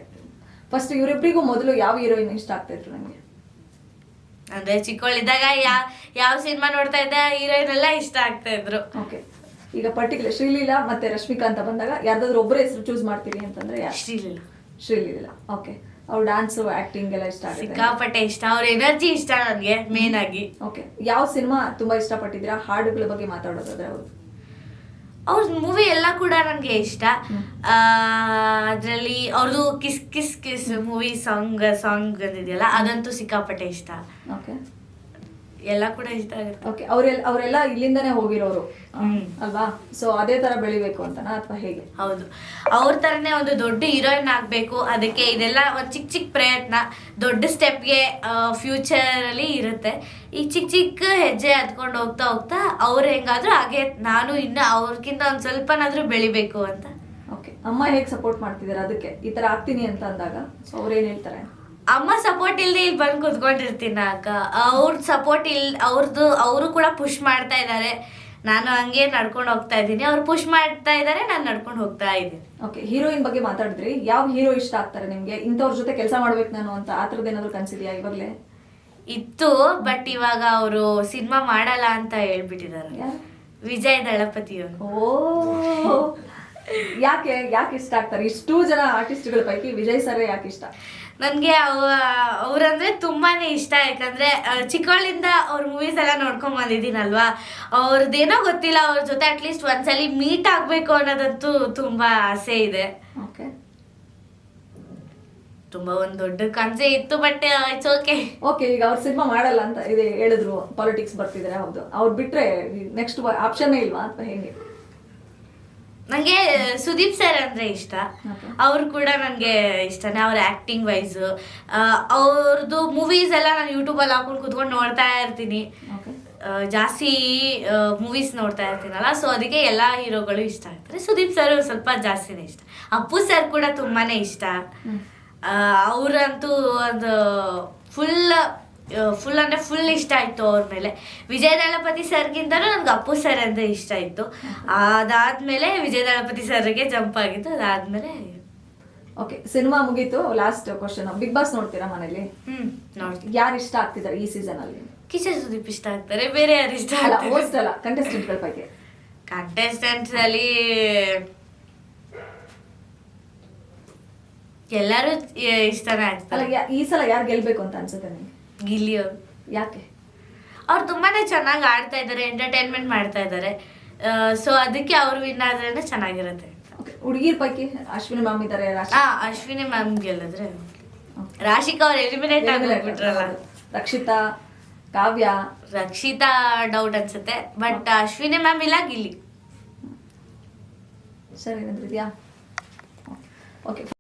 ಫಸ್ಟ್ ಇವರಿಬ್ಬರಿಗೂ ಮೊದಲು ಯಾವ ಹೀರೋಯಿನ್ ಇಷ್ಟ ಆಗ್ತಾಯಿದ್ರು ನನಗೆ ಅಂದ್ರೆ ಚಿಕ್ಕವಳಿದ್ದಾಗ ಯಾವ ಯಾವ ಸಿನಿಮಾ ನೋಡ್ತಾ ಇದ್ದೆ ಹೀರೋಯಿನ್ ಎಲ್ಲ ಇಷ್ಟ ಆಗ್ತಾ ಇದ್ರು. ಓಕೆ ಈಗ ಪರ್ಟಿಕ್ಯುಲರ್ ಶ್ರೀಲೀಲಾ ಮತ್ತೆ ರಶ್ಮಿಕಾ ಅಂತ ಬಂದಾಗ ಯಾರ್ದಾದ್ರು ಒಬ್ಬರ ಹೆಸರು ಚೂಸ್ ಮಾಡ್ತೀರಿ ಅಂತಂದ್ರೆ ಯಾರು? ಶ್ರೀಲೀಲಾ. ಶ್ರೀಲೀಲಾ. ಓಕೆ ಅವ್ರ ಡ್ಯಾನ್ಸ್ ಆಕ್ಟಿಂಗ್ ಎಲ್ಲ ಇಷ್ಟ ಆಗುತ್ತೆ. ಸಿಕ್ಕಾಪಟ್ಟೆ ಇಷ್ಟ. ಅವ್ರ ಎನರ್ಜಿ ಇಷ್ಟ ನನಗೆ ಮೇನ್ ಆಗಿ. ಓಕೆ ಯಾವ ಸಿನಿಮಾ ತುಂಬಾ ಇಷ್ಟಪಟ್ಟಿದ್ದೀರಾ? ಹಾಡುಗಳ ಬಗ್ಗೆ ಮಾತಾಡೋದಾದ್ರೆ ಅವರು. ಅವ್ರ ಮೂವಿ ಎಲ್ಲ ಕೂಡ ನನಗೆ ಇಷ್ಟ. ಅದರಲ್ಲಿ ಅವ್ರದ್ದು kiss kiss kiss movie song song ಅಂದಿದೆಯಲ್ಲ ಅದಂತೂ ಸಿಕ್ಕಾಪಟ್ಟೆ ಇಷ್ಟ. ಓಕೆ ಎಲ್ಲ ಕೂಡ ಇಷ್ಟ ಆಗುತ್ತೆ ಓಕೆ ಅವರೆಲ್ಲ ಅವರೆಲ್ಲ ಇಲ್ಲಿಂದನೇ ಹೋಗಿರೋರು. ಹ್ಮ್. ಅಲ್ವಾ? ಸೊ ಅದೇ ತರ ಬೆಳಿಬೇಕು ಅಂತನಾ ಅಥವಾ ಹೇಗೆ? ಹೌದು. ಅವ್ರ ತರನೇ ಒಂದು ದೊಡ್ಡ ಹೀರೋಯಿನ್ ಆಗಬೇಕು. ಅದಕ್ಕೆ ಇದೆಲ್ಲ ಒಂದು ಚಿಕ್ಕ ಚಿಕ್ಕ ಪ್ರಯತ್ನ. ದೊಡ್ಡ ಸ್ಟೆಪ್ಗೆ ಫ್ಯೂಚರ್ ಅಲ್ಲಿ ಇರುತ್ತೆ. ಈ ಚಿಕ್ಕ ಚಿಕ್ಕ ಹೆಜ್ಜೆ ಹತ್ಕೊಂಡು ಹೋಗ್ತಾ ಹೋಗ್ತಾ ಅವ್ರು ಹೆಂಗಾದ್ರೂ ಹಾಗೆ ನಾನು ಇನ್ನು ಅವ್ರಿಗಿಂತ ಒಂದು ಸ್ವಲ್ಪನಾದ್ರೂ ಬೆಳಿಬೇಕು ಅಂತ. ಓಕೆ ಅಮ್ಮ ಹೇಗೆ ಸಪೋರ್ಟ್ ಮಾಡ್ತಿದ್ದಾರೆ ಅದಕ್ಕೆ ಈ ತರ ಆಗ್ತೀನಿ ಅಂತ ಅಂದಾಗ ಸೊ ಏನು ಹೇಳ್ತಾರೆ? ಅಮ್ಮ ಸಪೋರ್ಟ್ ಇಲ್ಲದೆ ಇಲ್ಲಿ ಬಂದು ಕುತ್ಕೊಂಡಿರ್ತೀನಿ ಅಕ್ಕ. ಅವ್ರ ಸಪೋರ್ಟ್ ಇಲ್ ಅವ್ರದ್ದು ಅವರು ಕೂಡ ಪುಷ್ ಮಾಡ್ತಾ ಇದ್ದಾರೆ ನಾನು ಹಂಗೆ ನಡ್ಕೊಂಡು ಹೋಗ್ತಾ ಇದ್ದೀನಿ. ಅವ್ರು ಪುಷ್ ಮಾಡ್ತಾ ಇದ್ದಾರೆ ನಾನು ನಡ್ಕೊಂಡು ಹೋಗ್ತಾ ಇದ್ದೀನಿ. ಓಕೆ ಹೀರೋಯಿನ್ ಬಗ್ಗೆ ಮಾತಾಡಿದ್ರಿ. ಯಾವ ಹೀರೋ ಇಷ್ಟ ಆಗ್ತಾರೆ ನಿಮಗೆ? ಇಂಥವ್ರ ಜೊತೆ ಕೆಲಸ ಮಾಡ್ಬೇಕು ನಾನು ಅಂತ ಆ ಥರದ್ದು ಏನಾದರೂ ಕನ್ಸಿದ್ಯಾ ಇವಾಗಲೇ? ಇತ್ತು ಬಟ್ ಇವಾಗ ಅವರು ಸಿನಿಮಾ ಮಾಡಲ್ಲ ಅಂತ ಹೇಳ್ಬಿಟ್ಟಿದ್ದಾರೆ. ವಿಜಯ್ ದಳಪತಿ ಅವರು. ಓ! ಯಾಕೆ ಯಾಕೆ ಇಷ್ಟ ಆಗ್ತಾರೆ? ಇಷ್ಟು ಜನ ಆರ್ಟಿಸ್ಟ್ಗಳ ಪೈಕಿ ವಿಜಯ್ ಸರ್ ಯಾಕೆ ಇಷ್ಟ? ನನಗೆ ಅವ್ರಂದ್ರೆ ತುಂಬಾನೇ ಇಷ್ಟ ಯಾಕಂದರೆ ಚಿಕ್ಕವಳಿಂದ ಅವ್ರ ಮೂವೀಸ್ ಎಲ್ಲ ನೋಡ್ಕೊಂಡ್ ಬಂದಿದ್ದೀನಲ್ವಾ? ಅವ್ರದ್ದೇನೋ ಗೊತ್ತಿಲ್ಲ ಅವ್ರ ಜೊತೆ ಅಟ್ಲೀಸ್ಟ್ ಒಂದ್ಸಲಿ ಮೀಟ್ ಆಗಬೇಕು ಅನ್ನೋದಂತೂ ತುಂಬಾ ಆಸೆ ಇದೆ. ಓಕೆ ತುಂಬಾ ಒಂದು ದೊಡ್ಡ ಕನಸೆ ಇತ್ತು ಬಟ್ ಇಟ್ಸ್ ಓಕೆ ಓಕೆ ಈಗ ಅವ್ರು ಸಿನಿಮಾ ಮಾಡಲ್ಲ ಅಂತ ಇದೆ ಹೇಳಿದ್ರು ಪಾಲಿಟಿಕ್ಸ್ ಬರ್ತಿದ್ದಾರೆ ಹೌದು. ಅವ್ರು ಬಿಟ್ರೆ ನೆಕ್ಸ್ಟ್ ಆಪ್ಷನ್ ಇಲ್ವಾ ಅಂತ ಹೆಂಗೆ ನಂಗೆ ಸುದೀಪ್ ಸರ್ ಅಂದ್ರೆ ಇಷ್ಟ. ಅವ್ರು ಕೂಡ ನನಗೆ ಇಷ್ಟನೇ ಅವ್ರ ಆಕ್ಟಿಂಗ್ ವೈಸ್ ಅವ್ರದ್ದು ಮೂವೀಸ್ ಎಲ್ಲ ನಾನು ಯೂಟ್ಯೂಬಲ್ಲಿ ಹಾಕೊಂಡು ಕುತ್ಕೊಂಡು ನೋಡ್ತಾ ಇರ್ತೀನಿ. ಜಾಸ್ತಿ ಮೂವೀಸ್ ನೋಡ್ತಾ ಇರ್ತೀನಲ್ಲ ಸೊ ಅದಕ್ಕೆ ಎಲ್ಲ ಹೀರೋಗಳು ಇಷ್ಟ ಆಗ್ತಾರೆ. ಸುದೀಪ್ ಸರ್ ಸ್ವಲ್ಪ ಜಾಸ್ತಿನೇ ಇಷ್ಟ. ಅಪ್ಪು ಸರ್ ಕೂಡ ತುಂಬಾನೇ ಇಷ್ಟ. ಅವ್ರಂತೂ ಒಂದು ಫುಲ್ ಫುಲ್ ಅಂದ್ರೆ ಫುಲ್ ಇಷ್ಟ ಆಯ್ತು ಅವ್ರ ಮೇಲೆ. ವಿಜಯ ದಳಪತಿ ಸರ್ಗಿಂತನೂ ನನ್ಗೆ ಅಪ್ಪು ಸರ್ ಅಂದ್ರೆ ಇಷ್ಟ ಇತ್ತು ಅದಾದ್ಮೇಲೆ ವಿಜಯ ದಳಪತಿ ಸರ್ಗೆ ಜಂಪ್ ಆಗಿತ್ತು ಅದಾದ್ಮೇಲೆ ಓಕೆ ಸಿನಿಮಾ ಮುಗೀತು. ಲಾಸ್ಟ್ ಕ್ವಶನ್ ಬಿಗ್ ಬಾಸ್ ನೋಡ್ತೀರಾ ಮನೇಲಿ? ಹ್ಮ್ ನೋಡ್ತೀನಿ. ಯಾರು ಇಷ್ಟ ಆಗ್ತಿದ್ದಾರೆ ಈ ಸೀಸನ್ ಅಲ್ಲಿ? ಕಿಶನ್ ಸುದೀಪ್ ಇಷ್ಟ ಆಗ್ತಾರೆ ಬೇರೆ ಯಾರು ಇಷ್ಟ ಅಲ್ಲ ಆಗ್ತಾರೆ ಕಂಟೆಸ್ಟೆಂಟ್ಗಳ ಬಗ್ಗೆ. ಕಂಟೆಸ್ಟೆಂಟ್ ಕಂಟೆಸ್ಟೆಂಟ್ಸ್ ಅಲ್ಲಿ ಎಲ್ಲರೂ ಇಷ್ಟನೇ ಆಗ್ತಾರೆ. ಈ ಸಲ ಯಾರು ಗೆಲ್ಬೇಕು ಅಂತ ಅನ್ಸುತ್ತೆ ನಿಮ್ಗೆ? ಗಿಲ್ಲಿ ಅವರು ಯಾಕೆ? ಅವ್ರು ತುಂಬಾ ಚೆನ್ನಾಗಿ ಆಡ್ತಾ ಇದ್ದಾರೆ ಎಂಟರ್ಟೈನ್ಮೆಂಟ್ ಮಾಡ್ತಾ ಇದ್ದಾರೆ ಸೊ ಅದಕ್ಕೆ ಅವ್ರು ವಿನ್ ಆದ್ರೆ ಚೆನ್ನಾಗಿರುತ್ತೆ. ಹುಡುಗಿರ್ ಪೈಕಿ ಅಶ್ವಿನಿ ಮ್ಯಾಮ್ ಇದ್ದಾರೆ ಅಶ್ವಿನಿ ಮ್ಯಾಮ್ ಗೆಲ್ಲಿದ್ರೆ. ರಾಶಿಕಾ ಅವ್ರು ಎಲಿಮಿನೇಟ್ ಆಗಿಬಿಟ್ರಲ್ಲ ರಕ್ಷಿತಾ ಕಾವ್ಯ. ರಕ್ಷಿತಾ ಡೌಟ್ ಅನ್ಸುತ್ತೆ ಬಟ್ ಅಶ್ವಿನಿ ಮ್ಯಾಮ್ ಇಲ್ಲ ಗಿಲ್ಲಿ. ಸರಿ ಓಕೆ